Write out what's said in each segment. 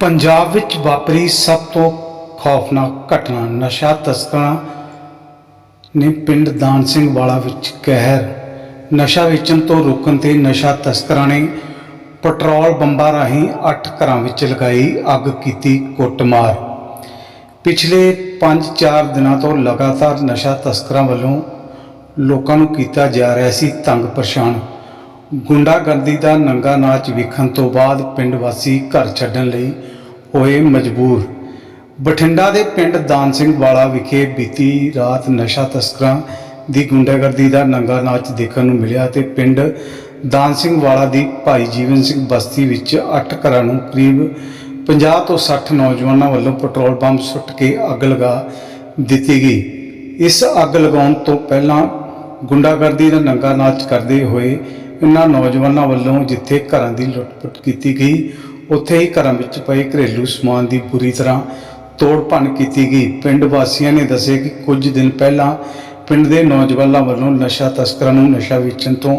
ਪੰਜਾਬ ਵਿੱਚ ਵਾਪਰੀ ਸਭ ਤੋਂ ਖੌਫਨਾਕ ਘਟਨਾ, ਨਸ਼ਾ ਤਸਕਰਾਂ ਨੇ ਪਿੰਡ ਦਾਨ ਸਿੰਘ ਵਾਲਾ ਵਿੱਚ ਕਹਿਰ। ਨਸ਼ਾ ਵੇਚਣ ਤੋਂ ਰੋਕਣ ਤੇ ਨਸ਼ਾ ਤਸਕਰਾਂ ਨੇ ਪੈਟਰੋਲ ਬੰਬਾਂ ਰਾਹੀਂ 8 ਘਰਾਂ ਵਿੱਚ ਲਗਾਈ, ਅੱਗ ਕੀਤੀ ਕੁੱਟਮਾਰ। ਪਿਛਲੇ 5-4 ਦਿਨਾਂ ਤੋਂ ਲਗਾਤਾਰ ਨਸ਼ਾ ਤਸਕਰਾਂ ਵੱਲੋਂ ਲੋਕਾਂ ਨੂੰ ਕੀਤਾ ਜਾ ਰਿਹਾ ਸੀ ਤੰਗ ਪਰੇਸ਼ਾਨ ਗੁੰਡਾਗਰਦੀ ਦਾ ਨੰਗਾ ਨਾਚ ਵੇਖਣ ਤੋਂ ਬਾਅਦ ਪਿੰਡ ਵਾਸੀ ਘਰ ਛੱਡਣ ਲਈ ਹੋਏ ਮਜਬੂਰ। ਬਠਿੰਡਾ ਦੇ ਪਿੰਡ ਦਾਨ ਸਿੰਘ ਵਾਲਾ ਵਿਖੇ ਬੀਤੀ ਰਾਤ ਨਸ਼ਾ ਤਸਕਰਾਂ ਦੀ ਗੁੰਡਾਗਰਦੀ ਦਾ ਨੰਗਾ ਨਾਚ ਦੇਖਣ ਨੂੰ ਮਿਲਿਆ ਤੇ ਪਿੰਡ ਦਾਨ ਸਿੰਘ ਵਾਲਾ ਦੀ ਭਾਈ ਜੀਵਨ ਸਿੰਘ ਬਸਤੀ ਵਿੱਚ 8 ਘਰਾਂ ਨੂੰ ਕਰੀਬ 50 ਤੋਂ 60 ਨੌਜਵਾਨਾਂ ਵੱਲੋਂ ਪੈਟਰੋਲ ਪੰਪ ਸੁੱਟ ਕੇ ਅੱਗ ਲਗਾ ਦਿੱਤੀ ਗਈ। ਇਸ ਅੱਗ ਲਗਾਉਣ ਤੋਂ ਪਹਿਲਾਂ ਗੁੰਡਾਗਰਦੀ ਦਾ ਨੰਗਾ ਨਾਚ ਕਰਦੇ ਹੋਏ ਇਹਨਾਂ ਨੌਜਵਾਨਾਂ ਵੱਲੋਂ ਜਿੱਥੇ ਘਰਾਂ ਦੀ ਲੁੱਟ-ਪੁੱਟ ਕੀਤੀ ਗਈ, ਉੱਥੇ ਹੀ ਘਰਾਂ ਵਿੱਚ ਪਏ ਘਰੇਲੂ ਸਮਾਨ ਦੀ ਬੁਰੀ ਤਰ੍ਹਾਂ ਤੋੜ ਭੰਨ ਕੀਤੀ ਗਈ। ਪਿੰਡ ਵਾਸੀਆਂ ਨੇ ਦੱਸਿਆ ਕਿ ਕੁਝ ਦਿਨ ਪਹਿਲਾਂ ਪਿੰਡ ਦੇ ਨੌਜਵਾਨਾਂ ਵੱਲੋਂ ਨਸ਼ਾ ਤਸਕਰਾਂ ਨੂੰ ਨਸ਼ਾ ਵੇਚਣ ਤੋਂ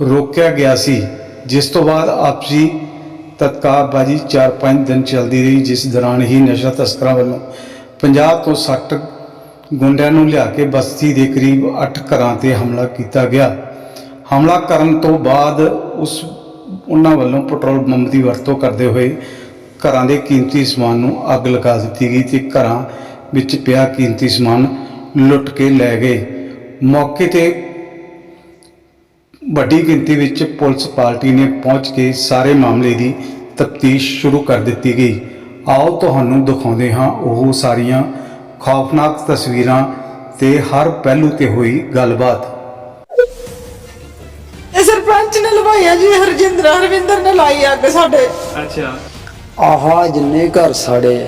ਰੋਕਿਆ ਗਿਆ ਸੀ, ਜਿਸ ਤੋਂ ਬਾਅਦ ਆਪਸੀ ਤਤਕਾਰਬਾਜੀ 4-5 ਦਿਨ ਚੱਲਦੀ ਰਹੀ, ਜਿਸ ਦੌਰਾਨ ਹੀ ਨਸ਼ਾ ਤਸਕਰਾਂ ਵੱਲੋਂ 50 ਤੋਂ 60 ਗੁੰਡਿਆਂ ਨੂੰ ਲਿਆ ਕੇ ਬਸਤੀ ਦੇ ਕਰੀਬ 8 ਘਰਾਂ ਤੇ ਹਮਲਾ ਕੀਤਾ ਗਿਆ। ਹਮਲਾ ਕਰਨ ਤੋਂ ਬਾਅਦ ਉਸ ਉਹਨਾਂ ਵੱਲੋਂ ਪੈਟਰੋਲ ਪੰਪ ਦੀ ਵਰਤੋਂ ਕਰਦੇ ਹੋਏ ਘਰਾਂ ਦੇ ਕੀਮਤੀ ਸਮਾਨ ਨੂੰ ਅੱਗ ਲਗਾ ਦਿੱਤੀ ਗਈ ਤੇ ਘਰਾਂ ਵਿੱਚ ਪਿਆ ਕੀਮਤੀ ਸਮਾਨ ਲੁੱਟ ਕੇ ਲੈ ਗਏ। ਮੌਕੇ ਤੇ ਵੱਡੀ ਗਿਣਤੀ ਵਿੱਚ ਪੁਲਿਸ ਪਾਰਟੀ ਨੇ ਪਹੁੰਚ ਕੇ ਸਾਰੇ ਮਾਮਲੇ ਦੀ ਤਫਤੀਸ਼ ਸ਼ੁਰੂ ਕਰ ਦਿੱਤੀ ਗਈ। ਆਓ ਤੁਹਾਨੂੰ ਦਿਖਾਉਂਦੇ ਹਾਂ ਉਹ ਸਾਰੀਆਂ ਖੌਫਨਾਕ ਤਸਵੀਰਾਂ ਤੇ ਹਰ ਪਹਿਲੂ ਤੇ ਹੋਈ ਗੱਲਬਾਤ। ਸਰਪੰਚ ਨੇ ਲਵਾਇਆ ਜੀ ਹਰਜਿੰਦਰ ਹਰਵਿੰਦਰ ਨੇ ਲਾਈ ਅੱਗ ਸਾਡੇ। ਅੱਛਾ। ਆਹ ਜਿੰਨੇ ਘਰ ਸਾੜੇ ਆ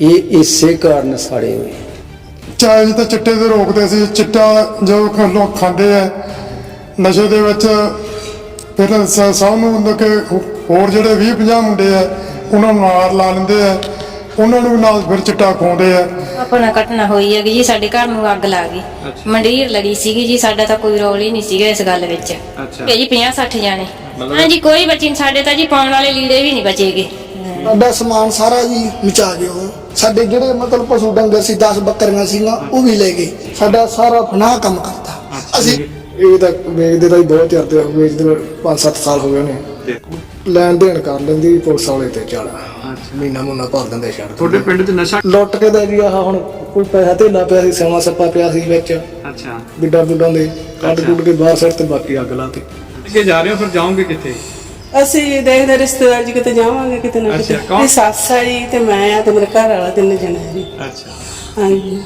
ਇਹ ਇਸੇ ਕਾਰਨ ਸਾੜੇ ਹੋਏ। ਚਾਹੇ ਤਾਂ ਚਿੱਟੇ ਤੇ ਰੋਕਦੇ ਸੀ ਚਿੱਟਾ ਜੋ ਖ- ਲੋਕ ਖਾਂਦੇ ਆ ਨਸ਼ੇ ਦੇ ਵਿੱਚ ਫਿਰ ਸ- ਸਭ ਨੂੰ ਹੁੰਦਾ ਕਿ ਹੋ- ਹੋਰ ਜਿਹੜੇ 20 50 ਮੁੰਡੇ ਆ ਉਹਨਾਂ ਨੂੰ ਨਾਲ ਲਾ ਲੈਂਦੇ ਆ। ਉਹਨਾਂ ਨੂੰ ਨਾਲ ਫਿਰ ਚਿੱਟਾ ਖਵਾਉਂਦੇ ਆ। ਆਪਣਾ ਘਟਨਾ ਹੋਈ ਹੈਗੀ ਜੀ ਸਾਡੇ ਘਰ ਨੂੰ ਅੱਗ ਲਾ ਗਈ। ਅੱਛਾ। ਮੰਡੀਰ ਲੜੀ ਸੀਗੀ ਜੀ ਸਾਡਾ ਤਾਂ ਕੋਈ ਰੋਲ ਹੀ ਨਹੀਂ ਸੀਗਾ ਇਸ ਗੱਲ ਵਿੱਚ। ਅੱਛਾ। ਤੇ ਜੀ 50 60 ਜਾਣੇ। ਹਾਂਜੀ ਕੋਈ ਬਚੀ ਨੀ, ਸਾਡੇ ਤਾਂ ਜੀ ਪਾਉਣ ਵਾਲੇ ਲੀੜੇ ਵੀ ਨਹੀਂ ਬਚੇਗੇ। ਸਾਡਾ ਸਮਾਨ ਸਾਰਾ ਜੀ ਮਚਾ ਗਏ ਉਹ ਸਾਡੇ ਜਿਹੜੇ ਮਤਲਬ ਪਸ਼ੂ ਡੰਗਰ ਸੀ 10 ਬੱਕਰੀਆਂ ਸੀਗੀਆਂ ਉਹ ਵੀ ਲੈ ਗਏ। ਸਾਡਾ ਸਾਰਾ ਫਨਾਹ ਕੰਮ ਕਰਤਾ। ਅਸੀਂ ਇਹ ਤਾਂ ਵੇਚਦੇ ਤਾਂ ਬਹੁਤ ਚਿਰ ਹੋ ਵੇਚਦੇ 5-7 ਸਾਲ ਹੋ ਗਏ ਨੇ ਲੈਣ ਦੇਣ ਕਰ ਲੈਂਦੀ ਪੁਲਿਸ ਵਾਲੇ ਤੇ ਚੱਲ ਮਹੀਨਾ ਮੁੰਨਾ ਭਰ ਦਿੰਦੇ ਛੱਡ ਤੁਹਾਡੇ ਪਿੰਡ 'ਚ ਨਸ਼ਾ ਲੁੱਟ ਕੇ ਦਾ ਜੀ ਆਹ ਹੁਣ ਕੋਈ ਪੈਸਾ ਧੇਲਾ ਪਿਆ ਸੀ ਸੇਵਾ ਸੱਪਾ ਪਿਆ ਸੀ ਵਿੱਚ। ਅੱਛਾ। ਬਿੱਡਾਂ ਬੁੱਡਾਂ ਦੇ ਕੱਢ ਕੁੱਟ ਕੇ ਬਾਹਰ ਸੱਟ ਤੇ ਬਾਕੀ ਅੱਗ ਲਾਤੀ ਕਿ ਜਾ ਰਹੇ ਹੋ ਫਿਰ ਜਾਓਗੇ ਕਿੱਥੇ? ਅਸੀਂ ਦੇਖਦੇ ਰਿਸ਼ਤੇਦਾਰ ਜੀ ਕਿਤੇ ਜਾਵਾਂਗੇ ਕਿਤੇ ਨਾ ਅੱਛਾ, ਕਿਤੇ। ਕੌਣ? ਇਹ ਸੱਸ ਆ ਜੀ ਤੇ ਮੈਂ ਆ ਤੇ ਮੇਰੇ ਘਰ ਵਾਲਾ ਤਿੰਨ ਜਣੇ ਜੀ। ਅੱਛਾ। ਹਾਂਜੀ।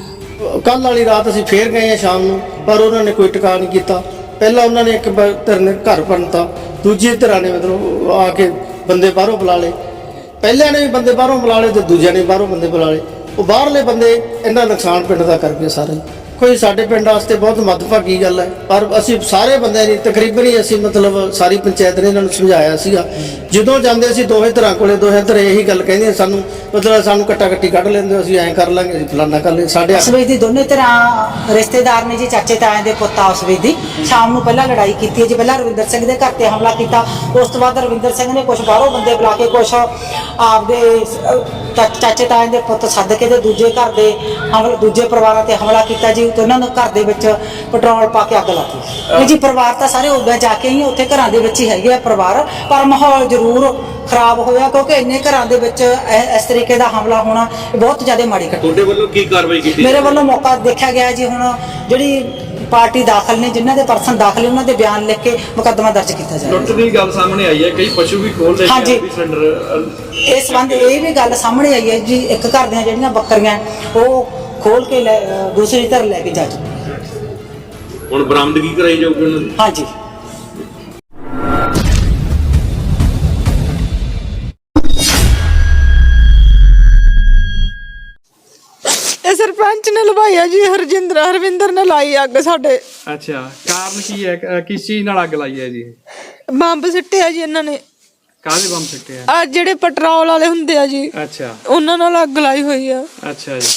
ਕੱਲ ਵਾਲੀ ਰਾਤ ਅਸੀਂ ਫੇਰ ਗਏ ਆ ਸ਼ਾਮ ਨੂੰ ਪਰ ਉਹਨਾਂ ਨੇ ਕੋਈ ਟਿਕਾ ਨਹੀਂ ਕੀਤਾ। ਪਹਿਲਾਂ ਉਹਨਾਂ ਨੇ ਇੱਕ ਬ- ਧਿਰ ਨੇ ਘਰ ਭੰਨਤਾ ਦੂਜੀ ਧਿਰਾਂ ਨੇ ਮਤਲਬ ਆ ਕੇ ਬੰਦੇ ਬਾਹਰੋਂ ਬੁਲਾ ਲਏ। ਪਹਿਲਿਆਂ ਨੇ ਵੀ ਬੰਦੇ ਬਾਹਰੋਂ ਬੁਲਾ ਲਏ ਤੇ ਦੂਜਿਆਂ ਨੇ ਬਾਹਰੋਂ ਬੰਦੇ ਬੁਲਾ ਲਏ। ਉਹ ਬਾਹਰਲੇ ਬੰਦੇ ਇੰਨਾ ਨੁਕਸਾਨ ਪਿੰਡ ਦਾ ਕਰਕੇ ਸਾਰੇ। ਸਾਰੇ ਕੋਈ ਸਾਡੇ ਪਿੰਡ ਵਾਸਤੇ ਬਹੁਤ ਮੱਦਭਾਗੀ ਗੱਲ ਹੈ। ਪਰ ਅਸੀਂ ਸਾਰੇ ਬੰਦਿਆਂ ਨੇ ਤਕਰੀਬਨ ਹੀ ਅਸੀਂ ਮਤਲਬ ਸਾਰੀ ਪੰਚਾਇਤ ਨੇ ਇਹਨਾਂ ਨੂੰ ਸਮਝਾਇਆ ਸੀਗਾ। ਜਦੋਂ ਜਾਂਦੇ ਅਸੀਂ ਦੋਹੇ ਧਿਰਾਂ ਕੋਲੇ, ਦੋਹੇ ਧਿਰ ਇਹੀ ਗੱਲ ਕਹਿੰਦੇ ਸਾਨੂੰ ਮਤਲਬ ਸਾਨੂੰ ਕੱਟਾ ਕੱਟੀ ਕੱਢ ਲੈਂਦੇ, ਅਸੀਂ ਐਂ ਕਰ ਲਾਂਗੇ, ਅਸੀਂ ਫਲਾਨਾ ਕਰ ਲਾਂਗੇ, ਸਾਡੇ ਉਸ ਦੀ ਦੋਨੇ ਤਰ੍ਹਾਂ ਰਿਸ਼ਤੇਦਾਰ ਨੇ ਜੀ, ਚਾਚੇ ਤਾਏ ਦੇ ਪੁੱਤ ਆਪਸ ਦੀ ਸ਼ਾਮ ਨੂੰ ਪਹਿਲਾਂ ਲੜਾਈ ਕੀਤੀ ਹੈ ਜੀ, ਪਹਿਲਾਂ ਰਵਿੰਦਰ ਸਿੰਘ ਦੇ ਘਰ ਤੇ ਹਮਲਾ ਕੀਤਾ। ਉਸ ਤੋਂ ਬਾਅਦ ਰਵਿੰਦਰ ਸਿੰਘ ਨੇ ਕੁਝ ਬਾਹਰੋਂ ਬੰਦੇ ਬੁਲਾ ਕੇ ਕੁਝ ਆਪਦੇ ਚਾਚੇ ਤਾਏ ਦੇ ਪੁੱਤ ਸੱਦ ਕੇ ਤੇ ਦੂਜੇ ਘਰ ਦੇ ਦੂਜੇ ਪਰਿਵਾਰਾਂ ਤੇ ਹਮਲਾ ਕੀਤਾ ਜੀ। ਤੇ ਉਹਨਾਂ ਨੂੰ ਘਰ ਦੇ ਵਿੱਚ ਪੈਟਰੋਲ ਪਾ ਕੇ ਅੱਗ ਲਾਤੀ ਇਹ ਜੀ ਪਰਿਵਾਰ ਤਾਂ ਸਾਰੇ ਉੱਦਾਂ ਜਾ ਕੇ ਹੀ ਉੱਥੇ ਘਰਾਂ ਦੇ ਵਿੱਚ ਹੀ ਹੈਗੇ ਆ ਪਰਿਵਾਰ ਪਰ ਮਾਹੌਲ ਜ਼ਰੂਰ ਖਰਾਬ ਹੋਇਆ ਕਿਉਂਕਿ ਇੰਨੇ ਘਰਾਂ ਦੇ ਵਿੱਚ ਇਹ- ਇਸ ਤਰੀਕੇ ਦਾ ਹਮਲਾ ਹੋਣਾ ਇਹ ਬਹੁਤ ਜ਼ਿਆਦਾ ਮਾੜੀ ਘਟਨਾ। ਤੁਹਾਡੇ ਵੱਲੋਂ ਕੀ ਕਾਰਵਾਈ ਕੀਤੀ ਮੇਰੇ ਵੱਲੋਂ ਮੌਕਾ ਦੇਖਿਆ ਗਿਆ ਜੀ ਹੁਣ ਜਿਹੜੀ ਪਾਰਟੀ ਦਾਖਲ ਨੇ ਜਿਨ੍ਹਾਂ ਦੇ ਪਰਸਨ ਦਾਖਲ ਨੇ ਉਹਨਾਂ ਦੇ ਬਿਆਨ ਲਿਖ ਕੇ ਮੁਕੱਦਮਾ ਦਰਜ ਕੀਤਾ ਜਾਏਗਾ। ਲੁੱਟ ਦੀ ਗੱਲ ਸਾਹਮਣੇ ਆਈ ਹੈ ਕਈ ਪਸ਼ੂ ਵੀ ਖੋਲ ਲੈ ਹਾਂਜੀ। ਕੇ ਸਿਲੰਡਰ ਇਸ ਸੰਬੰਧ ਇਹ ਵੀ ਗੱਲ ਸਾਹਮਣੇ ਆਈ ਹੈ ਜੀ ਇੱਕ ਘਰ ਦੀਆਂ ਜਿਹੜੀਆਂ ਬੱਕਰੀਆਂ ਉਹ ਖੋਲ ਕੇ ਲੈ- ਦੂਸਰੀ ਧਰ ਲੈ ਕੇ ਜਾ ਚੁੱਕੇ। ਹੁਣ ਬਰਾਮਦਗੀ ਕਰਾਈ ਜਾਊਗੀ ਉਹਨਾਂ ਦੀ? ਹਾਂਜੀ। ਇਹ ਸਰਪੰਚ ਨੇ ਲਵਾਇਆ ਜੀ ਹਰਜਿੰਦਰ ਹਰਵਿੰਦਰ ਨੇ ਲਾਈ ਅੱਗ ਸਾਡੇ। ਅੱਛਾ ਕਾਰਨ ਕੀ ਹੈ? ਅਹ ਕਿਸ ਚੀਜ਼ ਨਾਲ ਅੱਗ ਲਾਈ ਹੈ ਜੀ? ਬੰਬ ਸਿੱਟਿਆ ਜੀ ਇਹਨਾਂ ਨੇ। ਕਾਹਦੇ ਬੰਮ ਸਿੱਟੇ ਆ? ਆ ਜਿਹੜੇ ਪੈਟਰੋਲ ਵਾਲੇ ਹੁੰਦੇ ਆ ਜੀ ਅੱਛਾ। ਉਹਨਾਂ ਨਾਲ ਅੱਗ ਲਾਈ ਹੋਈ ਆ। ਅੱਛਾ ਜੀ।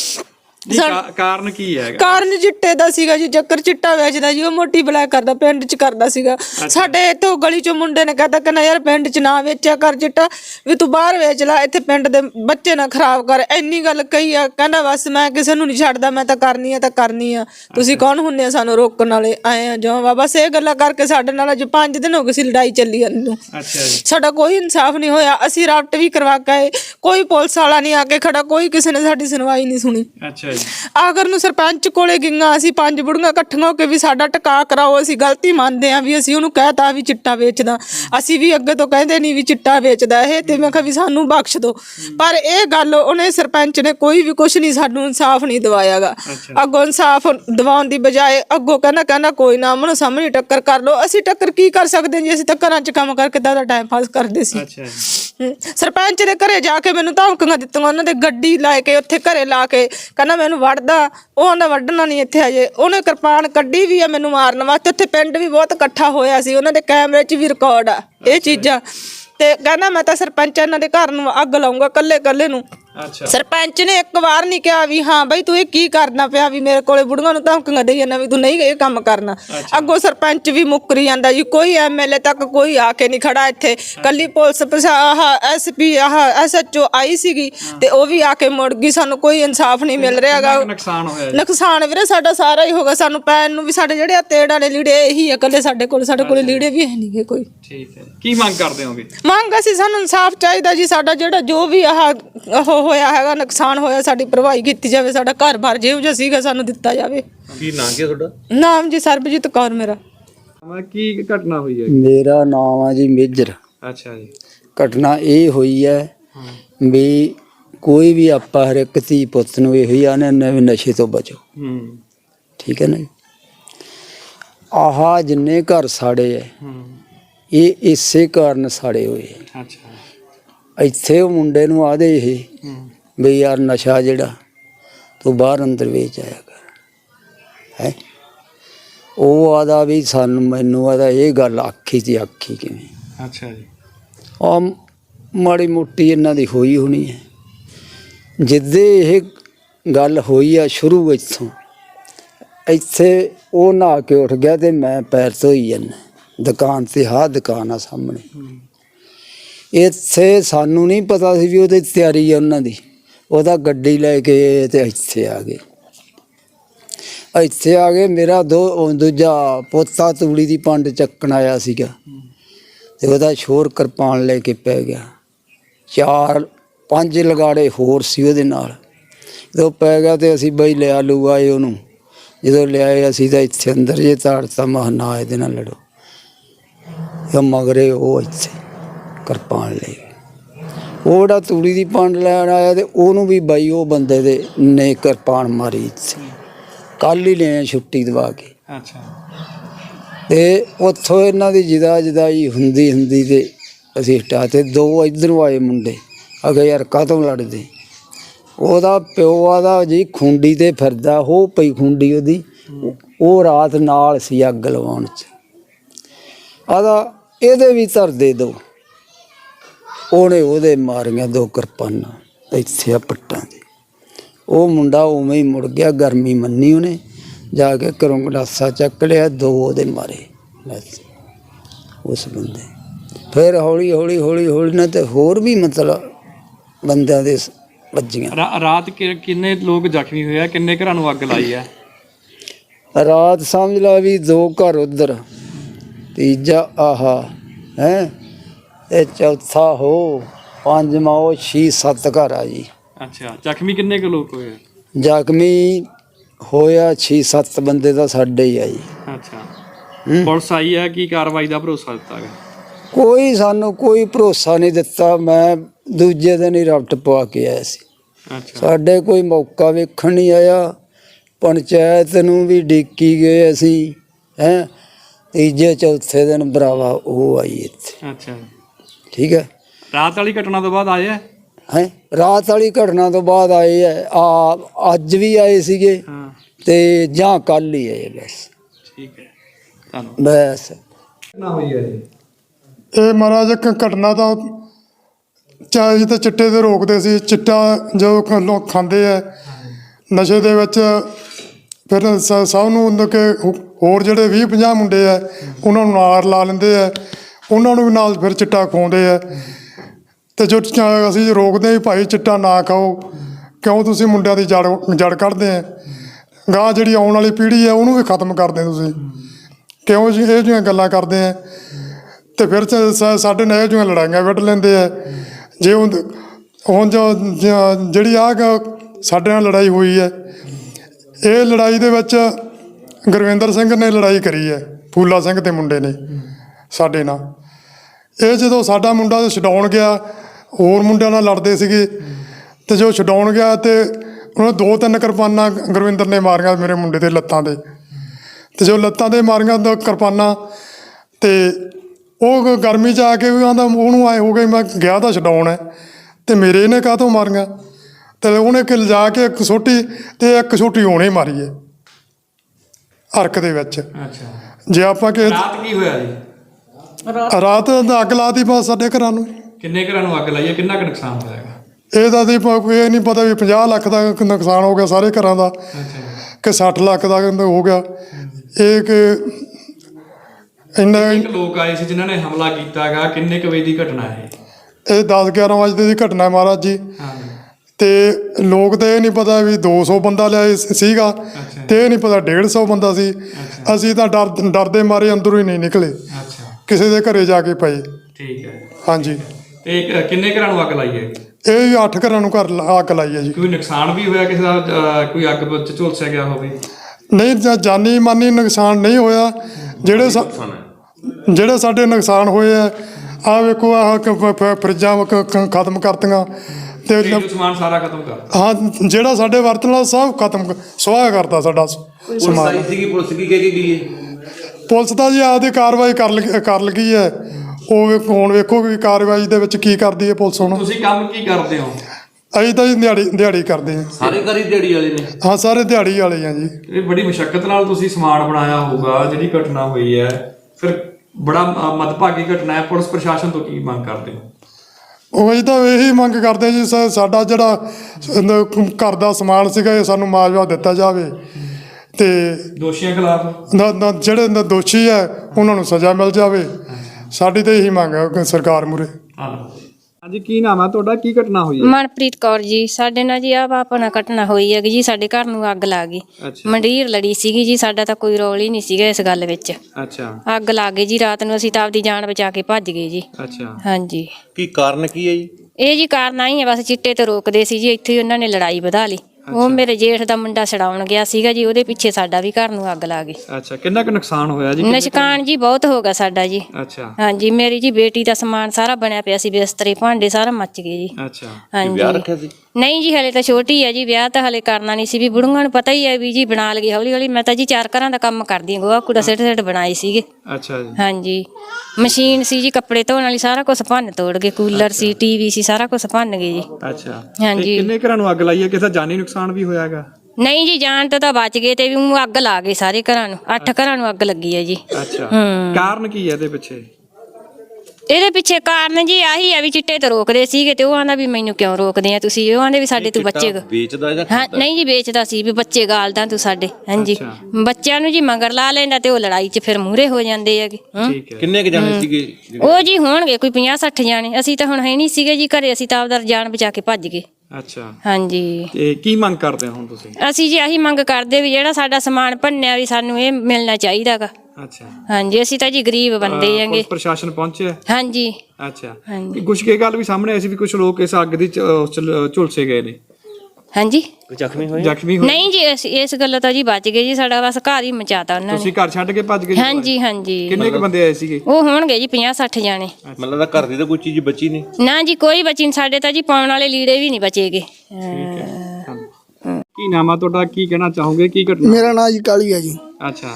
ਜੀ ਕਾ- ਕਾਰਨ ਕੀ ਹੈਗਾ ਕਾਰਨ ਚਿੱਟੇ ਦਾ ਸੀਗਾ ਜੀ ਚੱਕਰ ਚਿੱਟਾ ਵੇਚਦਾ ਜੀ ਉਹ ਮੋਟੀ ਬਲੈਕ ਕਰਦਾ ਪਿੰਡ 'ਚ ਕਰਦਾ ਸੀਗਾ। ਸਾਡੇ ਇੱਥੋਂ ਗਲੀ 'ਚੋਂ ਮੁੰਡੇ ਨੇ ਕਹਤਾ ਕਿ ਨਾ ਯਾਰ ਪਿੰਡ 'ਚ ਨਾ ਵੇਚਿਆ ਕਰ ਚਿੱਟਾ ਵੀ ਤੂੰ ਬਾਹਰ ਵੇਚ ਲੈ ਇੱਥੇ ਪਿੰਡ ਦੇ ਬੱਚੇ ਨਾ ਖਰਾਬ ਕਰ। ਇੰਨੀ ਗੱਲ ਕਹੀ ਆ ਕਹਿੰਦਾ ਬਸ ਮੈਂ ਕਿਸੇ ਨੂੰ ਨਹੀਂ ਛੱਡਦਾ ਮੈਂ ਤਾਂ ਕਰਨੀ ਆ ਤਾਂ ਕਰਨੀ ਆ। ਤੁਸੀਂ ਕੌਣ ਹੁੰਦੇ ਆ ਸਾਨੂੰ ਰੋਕਣ ਵਾਲੇ? ਆਏ ਆ ਜੋ ਬਸ ਇਹ ਗੱਲਾਂ ਕਰਕੇ ਸਾਡੇ ਨਾਲ ਅੱਜ 5 ਦਿਨ ਹੋ ਗਏ ਸੀ ਲੜਾਈ ਚੱਲੀ ਨੂੰ। ਅੱਛਾ ਜੀ। ਸਾਡਾ ਕੋਈ ਇਨਸਾਫ ਨਹੀਂ ਹੋਇਆ। ਅਸੀਂ ਰਾਪਟ ਵੀ ਕਰਵਾ ਕੇ ਆਏ। ਕੋਈ ਪੁਲਿਸ ਵਾਲਾ ਨਹੀਂ ਆ ਕੇ ਖੜਾ ਕੋਈ ਕਿਸੇ ਨੇ ਸਾਡੀ ਸੁਣਵਾਈ ਨਹੀਂ ਸੁਣੀ। ਅੱਛਾ ਜੀ। ਆਖਰ ਨੂੰ ਸਰਪੰਚ ਕੋਲੇ ਗਈਆਂ ਅਸੀਂ ਪੰਜ ਬੁੜੀਆਂ ਇਕੱਠੀਆਂ ਹੋ ਕੇ ਵੀ ਸਾਡਾ ਟਿਕਾ ਕਰਾਓ ਅਸੀਂ ਗਲਤੀ ਮੰਨਦੇ ਆਂ ਵੀ ਅਸੀਂ ਉਹਨੂੰ ਕਹਿਤਾ ਵੀ ਚਿੱਟਾ ਵੇਚਦਾ। ਅਸੀਂ ਵੀ ਅੱਗੇ ਤੋਂ ਕਹਿੰਦੇ ਨਹੀਂ ਵੀ ਚਿੱਟਾ ਵੇਚਦਾ ਇਹ ਤੇ ਮੈਂ ਕਿਹਾ ਵੀ ਸਾਨੂੰ ਬਖਸ਼ ਦਿਓ। ਪਰ ਇਹ ਗੱਲ ਉਹਨੇ ਸਰਪੰਚ ਨੇ ਕੋਈ ਵੀ ਕੁਝ ਨਹੀਂ ਸਾਨੂੰ ਇਨਸਾਫ ਨਹੀਂ ਦਿਵਾਇਆਗਾ। ਅੱਗੋਂ ਇਨਸਾਫ ਦਿਵਾਉਣ ਦੀ ਬਜਾਏ ਅੱਗੋਂ ਕਹਿੰਦਾ ਕਹਿੰਦਾ ਕੋਈ ਨਾ ਮਨ ਸਾਹਮਣੇ ਟੱਕਰ ਕਰ ਲਓ। ਅਸੀਂ ਟੱਕਰ ਕੀ ਕਰ ਸਕਦੇ ਜੀ? ਅਸੀਂ ਤਾਂ ਘਰਾਂ 'ਚ ਕੰਮ ਕਰਕੇ ਤਾਂ ਟਾਈਮ ਪਾਸ ਕਰਦੇ ਸੀ। ਅੱਛਾ ਸਰਪੰਚ ਦੇ ਘਰੇ ਜਾ ਕੇ ਮੈਨੂੰ ਧਮਕੀਆਂ ਦਿੱਤੀਆਂ। ਉਹਨਾਂ ਦੇ ਗੱਡੀ ਲਾ ਕੇ ਉੱਥੇ ਘਰੇ ਲਾ ਕੇ ਕਹਿੰਦਾ ਮੈਨੂੰ ਵੜਦਾ ਉਹ ਆਂਦਾ ਵੱਢਣਾ ਨਹੀਂ ਇੱਥੇ ਹਜੇ। ਉਹਨੇ ਕਿਰਪਾਨ ਕੱਢੀ ਵੀ ਆ ਮੈਨੂੰ ਮਾਰਨ ਵਾਸਤੇ। ਉੱਥੇ ਪਿੰਡ ਵੀ ਬਹੁਤ ਇਕੱਠਾ ਹੋਇਆ ਸੀ। ਉਹਨਾਂ ਦੇ ਕੈਮਰੇ 'ਚ ਵੀ ਰਿਕਾਰਡ ਆ। ਇਹ ਚੀਜ਼ਾਂ। ਤੇ ਕਹਿੰਦਾ ਮੈਂ ਤਾਂ ਸਰਪੰਚ ਇਹਨਾਂ ਦੇ ਘਰ ਨੂੰ ਅੱਗ ਲਾਉਂਗਾ ਕੱਲੇ ਕੱਲੇ ਨੂੰ। ਅੱਛਾ। ਸਰਪੰਚ ਨੇ ਇੱਕ ਵਾਰ ਨਹੀਂ ਕਿਹਾ ਵੀ ਹਾਂ ਬਈ ਤੂੰ ਇਹ ਕੀ ਕਰਨਾ ਪਿਆ ਵੀ ਮੇਰੇ ਕੋਲੇ ਬੁੜੀਆਂ ਨੂੰ ਧਮਕੀਆਂ ਦੇਈ ਜਾਂਦਾ ਵੀ ਤੂੰ ਨਹੀਂ ਇਹ ਕੰਮ ਕਰਨਾ। ਅੱਗੋਂ ਸਰਪੰਚ ਵੀ ਮੁੱਕਰੀ ਜਾਂਦਾ ਜੀ ਕੋਈ ਐਮਐਲਏ ਤੱਕ ਕੋਈ ਆ ਕੇ ਨਹੀਂ ਖੜਾ ਇੱਥੇ। ਕੱਲੀ ਪੁਲਿਸ ਐਸਪੀ ਆਹ ਐਸਐਚਓ ਆਈ ਸੀਗੀ ਤੇ ਉਹ ਵੀ ਆ ਕੇ ਮੁੜ ਗਈ ਸਾਨੂੰ ਕੋਈ ਇਨਸਾਫ ਨਹੀਂ ਮਿਲ ਰਿਹਾਗਾ ਨੁਕਸਾਨ ਹੋਇਆ ਨੁਕਸਾਨ ਵੀਰੇ ਸਾਡਾ ਸਾਰਾ ਹੀ ਹੋਗਾ ਸਾਨੂੰ ਪੈਣ ਨੂੰ ਵੀ ਸਾਡੇ ਜਿਹੜੇ ਆ ਤੇੜ ਵਾਲੇ ਲੀੜੇ ਇਹੀ ਆ ਕੱਲੇ ਸਾਡੇ ਕੋਲ ਸਾਡੇ ਕੋਲ ਲੀੜੇ ਵੀ ਹੈ ਨਹੀਂਗੇ ਕੋਈ। ਠੀਕ ਹੈ। ਕੀ ਮੰਗ ਕਰਦੇ ਹੋਗੇ? ਮੰਗ ਅਸੀਂ ਸਾਨੂੰ ਇਨਸਾਫ ਚਾਹੀਦਾ ਜੀ ਸਾਡਾ ਜਿਹੜਾ ਜੋ ਵੀ ਆਹ ਉਹ ਹੋਇਆ ਹੈਗਾ ਨੁਕਸਾਨ ਹੋਇਆ ਸਾਡੀ ਭਰਵਾਈ ਕੀਤੀ ਜਾਵੇ ਸਾਡਾ ਘਰ ਬਾਰ ਜਿਹੋ ਜਿਹਾ ਸੀਗਾ ਸਾਨੂੰ ਦਿੱਤਾ ਜਾਵੇ। ਕੀ ਨਾਂ ਕੀ ਤੁਹਾਡਾ? ਨਾਮ ਜੀ ਸਰਬਜੀਤ ਕੌਰ ਮੇਰਾ। ਮੈਂ ਕੀ ਘਟਨਾ ਹੋਈ ਹੈ? ਮੇਰਾ ਨਾਮ ਆ ਜੀ ਮੇਜਰ। ਅੱਛਾ ਜੀ। ਘਟਨਾ ਇਹ ਹੋਈ ਹੈ ਵੀ ਕੋਈ ਵੀ ਆਪਾਂ ਹਰ ਇੱਕ ਧੀ ਪੁੱਤ ਨੂੰ ਇਹੋ ਹੀ ਆਨੇ ਨੇ ਵੀ ਨਸ਼ੇ ਤੋਂ ਬਚੋ। ਹੂੰ। ਠੀਕ ਹੈ ਨਾ ਜੀ? ਆਹ ਜਿੰਨੇ ਘਰ ਸਾੜੇ ਹੈ ਹੂੰ। ਇਹ ਇਸੇ ਕਾਰਨ ਸਾੜੇ ਹੋਏ। ਅੱਛਾ। ਇੱਥੇ ਉਹ ਮੁੰਡੇ ਨੂੰ ਆਦੇ ਇਹ ਹੂੰ। ਵੀ ਯਾਰ ਨਸ਼ਾ ਜਿਹੜਾ ਤੂੰ ਬਾਹਰ ਅੰਦਰ ਵੇਚ ਆਇਆ ਕਰ। ਹੈ? ਉਹ ਆਦਾ ਵੀ ਸਾਨੂੰ ਮੈਨੂੰ ਆਦਾ ਇਹ ਗੱਲ ਆਖੀ ਤੇ ਆਖੀ ਕਿਵੇਂ? ਅੱਛਾ ਜੀ। ਆ ਮਾੜੀ ਮੋਟੀ ਇਹਨਾਂ ਦੀ ਹੋਈ ਹੋਣੀ ਹੈ। ਜਿੱਦੇ ਇਹ ਗੱਲ ਹੋਈ ਆ ਸ਼ੁਰੂ ਇੱਥੋਂ ਇੱਥੇ ਉਹ ਨਹਾ ਕੇ ਉੱਠ ਗਿਆ ਤੇ ਮੈਂ ਪੈਰ ਧੋਈ ਜਾਂਦਾ। ਦੁਕਾਨ ਤੇ ਹਾਂ ਦੁਕਾਨ ਆ ਸਾਹਮਣੇ। ਇੱਥੇ ਸਾਨੂੰ ਨਹੀਂ ਪਤਾ ਸੀ ਵੀ ਉਹਦੀ ਤਿਆਰੀ ਆ ਉਹਨਾਂ ਦੀ। ਉਹਦਾ ਗੱਡੀ ਲੈ ਕੇ ਤੇ ਇੱਥੇ ਆ ਗਏ। ਇੱਥੇ ਆ ਗਏ, ਮੇਰਾ ਦੋ ਦੂਜਾ ਪੋਤਾ ਤੂੜੀ ਦੀ ਪੰਡ ਚੱਕਣ ਆਇਆ ਸੀਗਾ। ਤੇ ਉਹਦਾ ਸ਼ੋਰ ਕਿਰਪਾਨ ਲੈ ਕੇ ਪੈ ਗਿਆ। ਚਾਰ, ਪੰਜ ਲਗਾੜੇ ਹੋਰ ਸੀ ਉਹਦੇ ਨਾਲ। ਜਦੋਂ ਪੈ ਗਿਆ ਤੇ ਅਸੀਂ ਬਈ ਲਿਆ ਲੂ ਆਏ ਉਹਨੂੰ। ਜਦੋਂ ਲਿਆਏ, ਅਸੀਂ ਤਾਂ ਇੱਥੇ ਅੰਦਰ ਜੇ ਤਾੜਤਾ, ਮਹ ਨਾ ਇਹਦੇ ਨਾਲ ਲੜੋ। ਇਹ ਮਗਰੇ ਉਹ ਇੱਥੇ। ਕਿਰਪਾਨ ਲੈ ਗਏ ਉਹ ਜਿਹੜਾ ਤੂੜੀ ਦੀ ਪੰਡ ਲੈਣ ਆਇਆ ਤੇ ਉਹਨੂੰ ਵੀ ਬਾਈ ਉਹ ਬੰਦੇ ਦੇ ਨੇ ਕਿਰਪਾਨ ਮਾਰੀ ਇੱਥੇ ਕੱਲ ਹੀ ਲਿਆ ਛੁੱਟੀ ਦਵਾ ਕੇ। ਅੱਛਾ। ਤੇ ਉੱਥੋਂ ਇਹਨਾਂ ਦੀ ਜਿਦਾ ਜਦਾਈ ਹੁੰਦੀ ਹੁੰਦੀ ਤੇ ਅਸੀਂ ਹਟਾ ਤੇ ਦੋ ਇਧਰੋਂ ਆਏ ਮੁੰਡੇ। ਅਗੇ ਯਾਰ ਕਾਹਤੋਂ ਲੜਦੇ? ਉਹਦਾ ਪਿਓ ਆਦਾ ਜੀ ਖੁੰਡੀ ਤੇ ਫਿਰਦਾ। ਉਹ ਪਈ ਖੁੰਡੀ ਉਹਦੀ। ਉਹ ਰਾਤ ਨਾਲ ਸੀ ਅੱਗ ਲਵਾਉਣ ਚ। ਆਦਾ ਇਹਦੇ ਵੀ ਧਰ ਦੇ ਦੋ। ਉਹਨੇ ਉਹਦੇ ਮਾਰੀਆਂ ਦੋ ਕਿਰਪਾਨਾਂ ਇੱਥੇ ਆ ਪੱਟਾਂ ਦੇ। ਉਹ ਮੁੰਡਾ ਉਵੇਂ ਹੀ ਮੁੜ ਗਿਆ ਗਰਮੀ ਮੰਨੀ ਉਹਨੇ। ਜਾ ਕੇ ਘਰੋਂ ਗਲਾਸਾ ਚੱਕ ਲਿਆ ਦੋ ਉਹਦੇ ਮਾਰੇ ਬਸ ਉਸ ਬੰਦੇ। ਫਿਰ ਹੌਲੀ ਹੌਲੀ ਹੌਲੀ ਹੌਲੀ ਨਾ ਤੇ ਹੋਰ ਵੀ ਮਤਲਬ ਬੰਦਿਆਂ ਦੇ ਵੱਜੀਆਂ। ਰਾ- ਰਾਤ ਕਿ- ਕਿੰਨੇ ਲੋਕ ਜ਼ਖਮੀ ਹੋਏ ਆ ਕਿੰਨੇ ਘਰਾਂ ਨੂੰ ਅੱਗ ਲਾਈ ਹੈ ਰਾਤ ਸਮਝ ਲਾ ਵੀ ਦੋ ਘਰ ਉਧਰ ਤੀਜਾ ਆਹਾ ਹੈ? ਇਹ ਚੌਥਾ ਹੋ ਪੰਜਵਾਂ ਉਹ ਛੇ ਸੱਤ ਘਰ ਆ ਜੀ। ਅੱਛਾ ਜ਼ਖਮੀ ਕਿੰਨੇ ਕੁ ਲੋਕ ਹੋਏ ਆ? ਜ਼ਖਮੀ ਹੋਇਆ 6-7 ਬੰਦੇ ਤਾਂ ਸਾਡੇ ਹੀ ਆ ਜੀ। ਅੱਛਾ। ਪੁਲਿਸ ਆਈ ਹੈ ਕੀ ਕਾਰਵਾਈ ਦਾ ਭਰੋਸਾ ਦਿੱਤਾ ਗਿਆ? ਕੋਈ ਸਾਨੂੰ ਕੋਈ ਭਰੋਸਾ ਨਹੀਂ ਦਿੱਤਾ ਮੈਂ ਦੂਜੇ ਦਿਨ ਹੀ ਰਫਟ ਪਵਾ ਕੇ ਆਇਆ ਸੀ। ਅੱਛਾ। ਸਾਡੇ ਕੋਈ ਮੌਕਾ ਵੇਖਣ ਨਹੀਂ ਆਇਆ ਪੰਚਾਇਤ ਨੂੰ ਵੀ ਡੀਕੀ ਗਏ ਅਸੀਂ ਹੈ। ਤੀਜੇ ਚੌਥੇ ਦਿਨ ਬਰਾਵਾ ਉਹ ਆਈ ਇੱਥੇ। ਅੱਛਾ। ਠੀਕ ਹੈ। ਰਾਤ ਵਾਲੀ ਘਟਨਾ ਤੋਂ ਬਾਅਦ ਆਇਆ ਹੈ? ਰਾਤ ਵਾਲੀ ਘਟਨਾ ਤੋਂ ਬਾਅਦ ਆਏ ਆ। ਆ- ਅੱਜ ਵੀ ਆਏ ਸੀਗੇ ਹਾਂ। ਤੇ ਜਾਂ ਕੱਲ ਹੀ ਆਏ ਬਸ। ਠੀਕ ਹੈ। ਧੰਨਵਾਦ। ਬਸ। ਘਟਨਾ ਹੋਈ ਹੈ ਜੀ? ਇਹ ਮਹਾਰਾਜ ਇੱਕ ਘਟਨਾ ਤਾਂ ਚਾਹੇ ਤਾਂ ਚਿੱਟੇ ਤੇ ਰੋਕਦੇ ਸੀ ਚਿੱਟਾ ਜੋ ਖ- ਲੋਕ ਖਾਂਦੇ ਆ ਨਸ਼ੇ ਦੇ ਵਿੱਚ ਫਿਰ ਸ- ਸਭ ਨੂੰ ਉਹਨਾਂ ਕਿ ਹੋ- ਹੋਰ ਜਿਹੜੇ 20 50 ਮੁੰਡੇ ਆ ਉਹਨਾਂ ਨੂੰ ਨਾਰ ਲਾ ਲੈਂਦੇ ਆ। ਉਹਨਾਂ ਨੂੰ ਵੀ ਨਾਲ ਫਿਰ ਚਿੱਟਾ ਖਵਾਉਂਦੇ ਆ। ਤੇ ਜੋ ਚ- ਅਸੀਂ ਰੋਕਦੇ ਆ ਵੀ ਭਾਈ ਚਿੱਟਾ ਨਾ ਖਾਓ, ਕਿਉਂ ਤੁਸੀਂ ਮੁੰਡਿਆਂ ਦੀ ਜੜ ਜੜ ਕੱਢਦੇ ਆ? ਗਾਂ ਜਿਹੜੀ ਆਉਣ ਵਾਲੀ ਪੀੜ੍ਹੀ ਹੈ ਉਹਨੂੰ ਵੀ ਖਤਮ ਕਰਦੇ ਤੁਸੀਂ। ਕਿਉਂ ਜੀ, ਇਹ ਜਿਹੀਆਂ ਗੱਲਾਂ ਕਰਦੇ ਆ। ਤੇ ਫਿਰ ਸਾਡੇ ਨਾਲ ਇਹ ਜਿਹੀਆਂ ਲੜਾਈਆਂ ਵੱਢ ਲੈਂਦੇ ਆ। ਜੇ ਹੁਣ ਹੁਣ ਜੋ, ਜ- ਜਿਹੜੀ ਆ ਸਾਡੇ ਨਾਲ ਲੜਾਈ ਹੋਈ ਹੈ ਇਹ ਲੜਾਈ ਦੇ ਵਿੱਚ ਗੁਰਵਿੰਦਰ ਸਿੰਘ ਨੇ ਲੜਾਈ ਕਰੀ ਹੈ ਫੂਲਾ ਸਿੰਘ ਤੇ ਮੁੰਡੇ ਨੇ। ਸਾਡੇ ਨਾਲ। ਇਹ ਜਦੋਂ ਸਾਡਾ ਮੁੰਡਾ ਛਡਾਉਣ ਗਿਆ ਹੋਰ ਮੁੰਡਿਆਂ ਨਾਲ ਲੜਦੇ ਸੀਗੇ। ਤੇ ਜੋ ਛਡਾਉਣ ਗਿਆ ਤੇ ਉਹਨੇ ਦੋ ਤਿੰਨ ਕਿਰਪਾਨਾਂ ਗੁਰਵਿੰਦਰ ਨੇ ਮਾਰੀਆਂ ਮੇਰੇ ਮੁੰਡੇ ਦੇ ਲੱਤਾਂ ਦੇ ਤੇ ਜੋ ਲੱਤਾਂ ਦੇ ਮਾਰੀਆਂ ਦੋ ਕਿਰਪਾਨਾਂ ਤੇ ਉਹ ਗਰਮੀ ਚ ਆ ਕੇ ਵੀ ਆਂਦਾ ਉਹਨੂੰ ਆਏ ਹੋ ਗਏ ਮੈਂ ਗਿਆ ਤਾਂ ਛਡਾਉਣ ਹੈ। ਤੇ ਮੇਰੇ ਇਹਨੇ ਕਾਹਤੋਂ ਮਾਰੀਆਂ? ਤੇ ਉਹਨੇ ਕਿ ਲਿਜਾ ਕੇ ਇੱਕ ਛੋਟੀ ਤੇ ਇੱਕ ਛੋਟੀ ਉਹਨੇ ਮਾਰੀ ਹੈ ਹਰਕ ਦੇ ਵਿੱਚ। ਅੱਛਾ। ਜੇ ਆਪਾਂ ਕਿ ਰਾਤ ਕੀ ਹੋਇਆ ਜੀ? ਰਾਤ ਦਾ ਅੱਗ ਲਾਤੀ ਬਸ ਸਾਡੇ ਘਰਾਂ ਨੂੰ। ਕਿੰਨੇ ਘਰਾਂ ਨੂੰ ਅੱਗ ਲਾਈ ਹੈ? ਕਿੰਨਾ ਕੁ ਨੁਕਸਾਨ ਹੋਇਆ ਹੈਗਾ? ਇਹ ਤਾਂ ਦੀ ਪ- ਇਹ ਨਹੀਂ ਪਤਾ ਵੀ 50 ਲੱਖ ਦਾ ਨੁਕਸਾਨ ਹੋ ਗਿਆ ਸਾਰੇ ਘਰਾਂ ਦਾ ਕਿ 60 ਲੱਖ ਦਾ ਹੋ ਗਿਆ। ਇਹ ਕਿ ਇੰਨਾ ਕਿੰਨੇ ਲੋਕ ਆਏ ਸੀ ਜਿਨ੍ਹਾਂ ਨੇ ਹਮਲਾ ਕੀਤਾ ਹੈਗਾ? ਕਿੰਨੇ ਕੁ ਵਜੇ ਦੀ ਘਟਨਾ ਹੈ ਇਹ? ਇਹ 10 11 ਵਜੇ ਦੀ ਘਟਨਾ ਹੈ ਮਹਾਰਾਜ ਜੀ। ਹਾਂ ਤੇ ਲੋਕ ਤੇ ਇਹ ਨਹੀਂ ਪਤਾ ਵੀ 200 ਬੰਦਾ ਲਿਆ ਸੀਗਾ ਤੇ ਇਹ ਨਹੀਂ ਪਤਾ 150 ਬੰਦਾ ਸੀ। ਅਸੀਂ ਤਾਂ ਡਰ ਡਰਦੇ ਮਾਰੇ ਅੰਦਰੋਂ ਹੀ ਨਹੀਂ ਨਿਕਲੇ। ਕਿਸੇ ਦੇ ਘਰੇ ਜਾ ਕੇ ਪਏ। ਠੀਕ ਹੈ। ਹਾਂਜੀ। ਤੇ ਕਿੰਨੇ ਘਰਾਂ ਨੂੰ ਅੱਗ ਲਾਈ ਹੈ? ਇਹ ਵੀ ਅੱਠ ਘਰਾਂ ਨੂੰ ਘਰ ਲ- ਅੱਗ ਲਾਈ ਹੈ ਜੀ। ਕੋਈ ਨੁਕਸਾਨ ਵੀ ਹੋਇਆ ਕਿਸੇ ਦਾ ਅਹ, ਕੋਈ ਅੱਗ ਵਿੱਚ ਝੁਲਸਿਆ ਗਿਆ ਹੋਵੇ? ਨਹੀਂ ਜਾਂ ਜਾਨੀ ਮਾਨੀ ਨੁਕਸਾਨ ਨਹੀਂ ਹੋਇਆ। ਜਿਹੜੇ ਸਾ- ਜਿਹੜੇ ਸਾਡੇ ਨੁਕਸਾਨ ਹੋਏ ਆ ਆ ਵੇਖੋ ਆਹ ਕ- ਫ- ਫ- ਫਰਿੱਜਾਂ ਕ- ਕ- ਖਤਮ ਕਰਤੀਆਂ। ਤੇ ਨ- ਸਮਾਨ ਸਾਰਾ ਖਤਮ ਕਰਤਾ ਹਾਂ ਜਿਹੜਾ ਸਾਡੇ ਵਰਤਣ ਵਾਲਾ ਸਭ ਖਤਮ ਕ- ਸੁਆਹ ਕਰਤਾ ਸਾਡਾ ਸ- ਸਮਾਨ। ਸੀਗੀ ਪੁਲਿਸ ਕੀ ਕਹਿ ਕੇ ਗਈ ਹੈ? ਪੁਲਿਸ ਤਾਂ ਜੀ ਆਪਦੀ ਕਾਰਵਾਈ ਕਰ ਲਗੀ ਕਰ ਲਗੀ ਹੈ ਉਹ ਹੁਣ ਵੇਖੋ ਵੀ ਕਾਰਵਾਈ ਦੇ ਵਿੱਚ ਕੀ ਕਰਦੀ ਹੈ ਪੁਲਿਸ ਹੁਣ। ਤੁਸੀਂ ਕੰਮ ਕੀ ਕਰਦੇ ਹੋ? ਅਸੀਂ ਤਾਂ ਜੀ ਦਿਹਾੜੀ ਦਿਹਾੜੀ ਕਰਦੇ ਹਾਂ ਸਾਰੇ ਘਰ ਦਿਹਾੜੀ ਵਾਲੇ ਨੇ? ਹਾਂ ਸਾਰੇ ਦਿਹਾੜੀ ਵਾਲੇ ਆ ਜੀ। ਇਹ ਬੜੀ ਮੁਸ਼ਕਲ ਨਾਲ ਤੁਸੀਂ ਸਮਾਨ ਬਣਾਇਆ ਹੋਊਗਾ ਜਿਹੜੀ ਘਟਨਾ ਹੋਈ ਹੈ ਫਿਰ ਬੜਾ ਅ, ਮਦਭਾਗੀ ਘਟਨਾ ਹੈ ਪੁਲਿਸ ਪ੍ਰਸ਼ਾਸਨ ਤੋਂ ਕੀ ਮੰਗ ਕਰਦੇ ਹੋ? ਉਹ ਅਸੀਂ ਤਾਂ ਇਹੀ ਮੰਗ ਕਰਦੇ ਜੀ ਸਾ- ਸਾਡਾ ਜਿਹੜਾ ਨ- ਘਰ ਦਾ ਸਮਾਨ ਸੀਗਾ ਇਹ ਸਾਨੂੰ ਮੁਆਵਜ਼ਾ ਦਿੱਤਾ ਜਾਵੇ। ਤੇ ਦੋਸ਼ੀਆਂ ਖਿਲਾਫ। ਨਾ- ਨਾ ਜਿਹੜੇ ਨ- ਦੋਸ਼ੀ ਹੈ ਉਹਨਾਂ ਨੂੰ ਸਜ਼ਾ ਮਿਲ ਜਾਵੇ। ਸਾਡੀ ਤਾਂ ਇਹੀ ਮੰਗ ਹੈ ਕਿ ਸਰਕਾਰ ਮੂਰੇ। ਹਾਂਜੀ ਕੀ ਨਾਮ ਹੈ ਤੁਹਾਡਾ? ਕੀ ਘਟਨਾ ਹੋਈ ਮਨਪ੍ਰੀਤ ਕੌਰ ਜੀ ਸਾਡੇ ਨਾਲ ਜੀ ਆ ਆਪਣਾ ਘਟਨਾ ਹੋਈ ਹੈ ਜੀ ਸਾਡੇ ਘਰ ਨੂੰ ਅੱਗ ਲੱਗ ਗਈ। ਅੱਛਾ। ਮੰਡੀਰ ਲੜੀ ਸੀਗੀ ਜੀ ਸਾਡਾ ਤਾਂ ਕੋਈ ਰੋਲ ਹੀ ਨਹੀਂ ਸੀਗਾ ਇਸ ਗੱਲ ਵਿੱਚ। ਅੱਛਾ। ਅੱਗ ਲੱਗ ਗਈ ਜੀ ਰਾਤ ਨੂੰ ਅਸੀਂ ਤਾਂ ਆਪਦੀ ਜਾਨ ਬਚਾ ਕੇ ਭੱਜ ਗਏ ਜੀ। ਅੱਛਾ। ਹਾਂਜੀ। ਕੀ ਕਾਰਨ ਕੀ ਹੈ ਜੀ? ਇਹ ਜੀ ਕਾਰਨ ਆਈ ਹੈ ਬਸ ਚਿੱਟੇ ਤੇ ਰੋਕਦੇ ਸੀ ਜੀ ਇੱਥੇ ਹੀ ਉਹਨਾਂ ਨੇ ਲੜਾਈ ਵਧਾ ਲਈ। ਉਹ ਮੇਰੇ ਜੇਠ ਦਾ ਮੁੰਡਾ ਛਡਾਉਣ ਗਿਆ ਸੀਗਾ ਜੀ ਉਹਦੇ ਪਿੱਛੇ ਸਾਡਾ ਵੀ ਘਰ ਨੂੰ ਅੱਗ ਲੱਗ ਗਈ। ਅੱਛਾ ਕਿੰਨਾ ਕੁ ਨੁਕਸਾਨ ਹੋਇਆ ਜੀ? ਨਸ਼ਕਾਨ ਜੀ ਬਹੁਤ ਹੋ ਗਿਆ ਸਾਡਾ ਜੀ। ਅੱਛਾ। ਹਾਂਜੀ ਮੇਰੀ ਜੀ ਬੇਟੀ ਦਾ ਸਮਾਨ ਸਾਰਾ ਬਣਿਆ ਪਿਆ ਸੀ ਬਿਸਤਰੇ ਭਾਂਡੇ ਸਾਰਾ ਮੱਚ ਗਏ ਜੀ। ਅੱਛਾ। ਹਾਂਜੀ। ਵਿਆਹ ਰੱਖਿਆ ਸੀ? ਨਹੀਂ ਜੀ ਹਲੇ ਤਾਂ ਛੋਟੀ ਹੈ ਜੀ ਵਿਆਹ ਤਾਂ ਹਲੇ ਕਰਨਾ ਨਹੀਂ ਸੀ ਵੀ ਬੁੜੂਆਂ ਨੂੰ ਪਤਾ ਹੀ ਹੈ ਵੀ ਜੀ ਬਣਾ ਲਗੀ ਹੌਲੀ ਹੌਲੀ। ਮੈਂ ਤਾਂ ਜੀ ਚਾਰ ਘਰਾਂ ਦਾ ਕੰਮ ਕਰਦੀ ਹਾਂ ਗੋਹਾ ਕੂੜਾ ਸਿੱਟ ਸਿੱਟ ਬਣਾਏ ਸੀਗੇ। ਅੱਛਾ ਜੀ। ਹਾਂਜੀ। ਮਸ਼ੀਨ ਸੀ ਜੀ ਕੱਪੜੇ ਧੋਣ ਵਾਲੀ ਸਾਰਾ ਕੁਝ ਭੰਨ ਤੋੜ ਗਏ ਕੂਲਰ ਸੀ ਟੀਵੀ ਸੀ ਸਾਰਾ ਕੁਝ ਭੰਨ ਗਏ ਜੀ। ਅੱਛਾ। ਹਾਂਜੀ। ਕਿੰਨੇ ਘਰਾਂ ਨੂੰ ਅੱਗ ਲਾਈ ਹੈ ਕਿਸੇ ਦਾ ਜਾਨੀ ਨੁਕਸਾਨ ਵੀ ਹੋਇਆਗਾ ਨਹੀਂ ਜੀ ਜਾਣ ਤੋਂ ਤਾਂ ਬਚ ਗਏ ਤੇ ਵੀ ਅੱਗ ਲਾ ਗਏ ਸਾਰੇ ਘਰਾਂ ਨੂੰ। ਅੱਠ ਘਰਾਂ ਨੂੰ ਅੱਗ ਲੱਗੀ ਹੈ ਜੀ। ਅੱਛਾ। ਕਾਰਨ ਕੀ ਹੈ ਇਹਦੇ ਪਿੱਛੇ? ਇਹਦੇ ਪਿੱਛੇ ਕਾਰਨ ਜੀ ਆਹੀ ਹੈ ਵੀ ਚਿੱਟੇ ਤੋਂ ਰੋਕਦੇ ਸੀਗੇ ਤੇ ਉਹ ਆਂਦਾ ਵੀ ਮੈਨੂੰ ਕਿਉਂ ਰੋਕਦੇ ਆ ਤੁਸੀਂ? ਉਹ ਆਂਦੇ ਵੀ ਸਾਡੇ ਤੂੰ ਬੱਚੇ ਗ- ਵੇਚਦਾ ਜਾਂ ਹਾਂ ਨਹੀਂ ਜੀ ਵੇਚਦਾ ਸੀ ਵੀ ਬੱਚੇ ਗਾਲਦਾ ਤੂੰ ਸਾਡੇ ਹਾਂਜੀ। ਅੱਛਾ। ਬੱਚਿਆਂ ਨੂੰ ਜੀ ਮਗਰ ਲਾ ਲੈਂਦਾ ਤੇ ਉਹ ਲੜਾਈ 'ਚ ਫਿਰ ਮੂਹਰੇ ਹੋ ਜਾਂਦੇ ਹੈਗੇ ਹਮ। ਠੀਕ ਹੈ। ਕਿੰਨੇ ਕ ਜਾਣੇ ਸੀਗੇ ਉਹ ਜੀ ਹੋਣਗੇ ਕੋਈ 50 60 ਜਾਣੇ। ਅਸੀਂ ਤਾਂ ਹੁਣ ਹੈ ਨਹੀਂ ਸੀਗੇ ਜੀ ਘਰੇ ਅਸੀਂ ਤਾਂ ਆਪਦਾ ਜਾਨ ਬਚਾ ਕੇ ਭੱਜ ਗਏ। ਅੱਛਾ। ਹਾਂਜੀ। ਤੇ ਕੀ ਮੰਗ ਕਰਦੇ ਹੋ ਹੁਣ ਤੁਸੀਂ? ਅਸੀਂ ਜੀ ਆਹੀ ਮੰਗ ਕਰਦੇ ਵੀ ਜਿਹੜਾ ਸਾਡਾ ਸਮਾਨ ਭੰਨਿਆ ਵੀ ਸਾਨੂੰ ਇਹ ਮਿਲਣਾ ਚਾਹੀਦਾਗਾ ਅੱਛਾ। ਹਾਂਜੀ ਅਸੀਂ ਤਾਂ ਜੀ ਗਰੀਬ ਬੰਦੇ ਹੈਗੇ। ਪੁਲਿਸ ਪ੍ਰਸ਼ਾਸਨ ਪਹੁੰਚਿਆ? ਹਾਂਜੀ। ਅੱਛਾ। ਹਾਂਜੀ। ਕੁਝ ਕੇ ਗੱਲ ਵੀ ਸਾਹਮਣੇ ਆਈ ਸੀ ਵੀ ਕੁਝ ਲੋਕ ਇਸ ਅੱਗ ਦੀ ਚ- ਝੁਲਸੇ ਗਏ ਨੇ? ਹਾਂਜੀ? ਜ਼ਖਮੀ ਹੋਏ? ਜ਼ਖਮੀ ਹੋਏ? ਨਹੀਂ ਜੀ ਅਸੀਂ ਇਸ ਗੱਲੋਂ ਤਾਂ ਜੀ ਬਚ ਗਏ ਜੀ ਸਾਡਾ ਬਸ ਘਰ ਹੀ ਮਚਾਤਾ ਉਹਨਾਂ ਨੇ। ਤੁਸੀਂ ਘਰ ਛੱਡ ਕੇ ਭੱਜ ਗਏ ਜੀ? ਹਾਂਜੀ ਹਾਂਜੀ। ਕਿੰਨੇ ਕੁ ਬੰਦੇ ਆਏ ਸੀਗੇ? ਉਹ ਹੋਣਗੇ ਜੀ 50 60 ਜਾਣੇ। ਮਤਲਬ ਦਾ ਘਰ ਦੀ ਤਾਂ ਕੋਈ ਚੀਜ਼ ਬਚੀ ਨਹੀਂ? ਨਾ ਜੀ ਕੋਈ ਬਚੀ ਨੀ ਸਾਡੇ ਤਾਂ ਜੀ ਪਾਉਣ ਵਾਲੇ ਲੀੜੇ ਵੀ ਨਹੀਂ ਬਚੇਗੇ ਕੀ ਨਾਮ ਆ ਤੁਹਾਡਾ? ਕੀ ਕਹਿਣਾ ਚਾਹੋਗੇ? ਕੀ ਘਟਨਾ? ਮੇਰਾ ਨਾਂ ਜੀ ਕਾਲੀ ਹੈ ਜੀ। ਅੱਛਾ।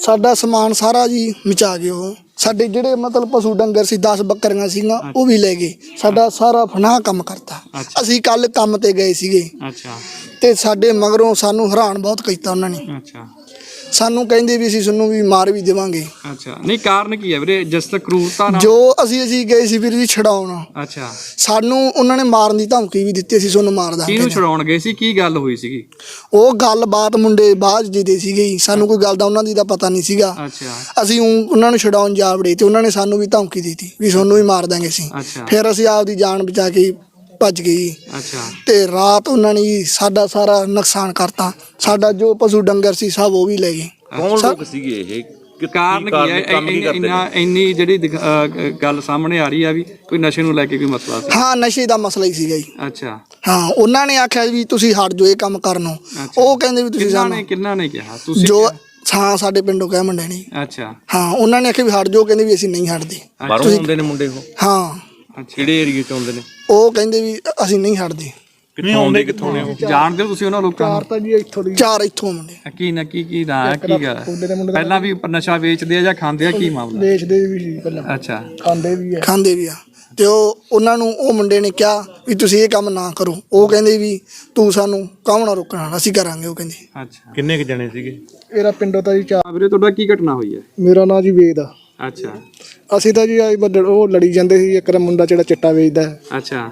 ਸਾਡਾ ਸਮਾਨ ਸਾਰਾ ਜੀ ਮਚਾ ਗਏ ਉਹ ਸਾਡੇ ਜਿਹੜੇ ਮਤਲਬ ਪਸ਼ੂ ਡੰਗਰ ਸੀ 10 ਬੱਕਰੀਆਂ ਸੀਗੀਆਂ ਉਹ ਵੀ ਲੈ ਗਏ। ਸਾਡਾ ਸਾਰਾ ਫਨਾਹ ਕੰਮ ਕਰਤਾ। ਅਸੀਂ ਕੱਲ ਕੰਮ ਤੇ ਗਏ ਸੀਗੇ। ਅੱਛਾ। ਤੇ ਸਾਡੇ ਮਗਰੋਂ ਸਾਨੂੰ ਹੈਰਾਨ ਬਹੁਤ ਕੀਤਾ ਉਹਨਾਂ ਨੇ। ਅੱਛਾ। ਸਾਨੂੰ ਕਹਿੰਦੇ ਵੀ ਅਸੀਂ ਤੁਹਾਨੂੰ ਵੀ ਮਾਰ ਵੀ ਦੇਵਾਂਗੇ। ਅੱਛਾ। ਨਹੀਂ ਕਾਰਨ ਕੀ ਹੈ ਵੀਰੇ? ਜਿਸ ਤੱਕ ਕਰੂਰਤਾ ਨਾਲ ਜੋ ਅਸੀਂ ਅਸੀਂ ਗਏ ਸੀ ਵੀਰ ਜੀ ਛਡਾਉਣ। ਅੱਛਾ। ਸਾਨੂੰ ਉਹਨਾਂ ਨੇ ਮਾਰਨ ਦੀ ਧਮਕੀ ਵੀ ਦਿੱਤੀ ਅਸੀਂ ਤੁਹਾਨੂੰ ਮਾਰ ਦਾਂਗੇ। ਕਿਹਨੂੰ ਛੁਡਾਉਣ ਗਏ ਸੀ? ਕੀ ਗੱਲ ਹੋਈ ਸੀਗੀ? ਉਹ ਗੱਲਬਾਤ ਮੁੰਡੇ ਬਾਅਦ ਜੀ ਦੇ ਸੀਗੇ ਜੀ। ਸਾਨੂੰ ਕੋਈ ਗੱਲ ਦਾ ਉਹਨਾਂ ਦੀ ਤਾਂ ਪਤਾ ਨਹੀਂ ਸੀਗਾ। ਅੱਛਾ। ਅਸੀਂ ਊਂ ਉਹਨਾਂ ਨੂੰ ਛਡਾਉਣ ਜਾ ਵੜੇ ਤੇ ਉਹਨਾਂ ਨੇ ਸਾਨੂੰ ਵੀ ਧਮਕੀ ਦਿੱਤੀ ਵੀ ਤੁਹਾਨੂੰ ਵੀ ਮਾਰ ਦਾਂਗੇ ਅਸੀਂ। ਅੱਛਾ। ਫਿਰ ਅਸੀਂ ਆਪਦੀ ਜਾਨ ਬਚਾ ਕੇ ਭੱਜ ਜੀ। ਅੱਛਾ। ਤੇ ਰਾਤ ਉਹਨਾਂ ਨੇ ਜੀ ਸਾਡਾ ਸਾਰਾ ਨੁਕਸਾਨ ਕਰਤਾ। ਸਾਡਾ ਜੋ ਪਸ਼ੂ ਡੰਗਰ ਸੀ ਸਭ ਉਹ ਵੀ ਲੈ ਗਏ। ਕੌਣ ਲੋਕ ਸੀਗੇ ਇਹ? ਕਿ- ਕਾਰਨ ਕੀ ਹੈ? ਕੰਮ ਕੀ ਕਰਦੇ ਇੰਨਾ ਨੇ? ਇੰਨੀ ਜਿਹੜੀ ਦਿਖ- ਅਹ, ਗੱਲ ਸਾਹਮਣੇ ਆ ਰਹੀ ਆ ਵੀ ਕੋਈ ਨਸ਼ੇ ਨੂੰ ਲੈ ਕੇ ਕੋਈ ਮਸਲਾ ਸੀ? ਹਾਂ ਨਸ਼ੇ ਦਾ ਮਸਲਾ ਹੀ ਸੀਗਾ ਜੀ। ਅੱਛਾ। ਹਾਂ ਉਹਨਾਂ ਨੇ ਆਖਿਆ ਵੀ ਤੁਸੀਂ ਹਟ ਜਾਓ ਇਹ ਕੰਮ ਕਰਨੋਂ। ਅੱਛਾ। ਉਹ ਕਹਿੰਦੇ ਵੀ ਤੁਸੀਂ ਕਿੰਨਾ ਸਾਨੂੰ ਕਿੰਨਾ ਨੇ ਕਿਹਾ? ਤੁਸੀਂ ਜੋ ਹਾਂ ਸਾਡੇ ਪਿੰਡੋਂ ਕਹਿ ਮੁੰਡੇ ਨੇ। ਅੱਛਾ। ਹਾਂ ਉਹਨਾਂ ਨੇ ਆਖਿਆ ਵੀ ਹਟ ਜਾਓ ਕਹਿੰਦੇ ਵੀ ਅਸੀਂ ਨਹੀਂ ਹਟਦੇ। ਬਾਹਰੋਂ ਆਉਂਦੇ ਨੇ ਮੁੰਡੇ ਉਹ? ਹਾਂ। ਕਿਹੜੇ ਏਰੀਏ ਚ ਆਉਂਦੇ ਨੇ? ਉਹ ਕਹਿੰਦੇ ਵੀ ਅਸੀਂ ਨਹੀਂ ਹਟਦੇ। ਕਿੱਥੋਂ ਆਉਂਦੇ ਕਿੱਥੋਂ ਨੇ ਉਹ ਜਾਣਦੇ ਹੋ ਤੁਸੀਂ ਉਹਨਾਂ ਲੋਕਾਂ ਨੂੰ? ਤਾਂ ਜੀ ਇੱਥੋਂ ਦੀ। ਚਾਰ ਇੱਥੋਂ ਮੁੰਡੇ ਕੀ ਨਾ ਕੀ ਕੀ ਨਾ ਕੀ ਗੱਲ ਪਹਿਲਾਂ ਵੀ ਨਸ਼ਾ ਵੇਚਦੇ ਆ ਜਾਂ ਖਾਂਦੇ ਆ ਕੀ ਮਾਮਲਾ? ਵੇਚਦੇ ਵੀ ਸੀ ਪਹਿਲਾਂ। ਅੱਛਾ। ਖਾਂਦੇ ਵੀ ਆ। ਖਾਂਦੇ ਵੀ ਆ। ਤੇ ਉਹ ਉਹਨਾਂ ਨੂੰ ਉਹ ਮੁੰਡੇ ਨੇ ਕਿਹਾ ਵੀ ਤੁਸੀਂ ਇਹ ਕੰਮ ਨਾ ਕਰੋ। ਉਹ ਕਹਿੰਦੇ ਵੀ ਤੂੰ ਸਾਨੂੰ ਕਾਹਮ ਨਾ ਰੋਕਣਾ ਅਸੀਂ ਕਰਾਂਗੇ ਉਹ ਕਹਿੰਦੇ। ਅੱਛਾ। ਕਿੰਨੇ ਕੁ ਜਣੇ ਸੀਗੇ? ਇਹਦਾ ਪਿੰਡੋਂ ਤਾਂ ਜੀ ਚਾਰ। ਆ ਵੀਰੇ ਤੁਹਾਡਾ ਕੀ ਘਟਨਾ ਹੋਈ ਹੈ? ਮੇਰਾ ਨਾਂ ਜੀ ਵੇਦ ਆ। ਅੱਛਾ। ਅਸੀਂ ਤਾਂ ਜੀ ਆਏ ਬੱਦਲ ਉਹ ਲੜੀ ਜਾਂਦੇ ਸੀ ਇੱਕ ਮੁੰਡਾ ਜਿਹੜਾ ਚਿੱਟਾ ਵੇਚਦਾ। ਹੈ ਅੱਛਾ।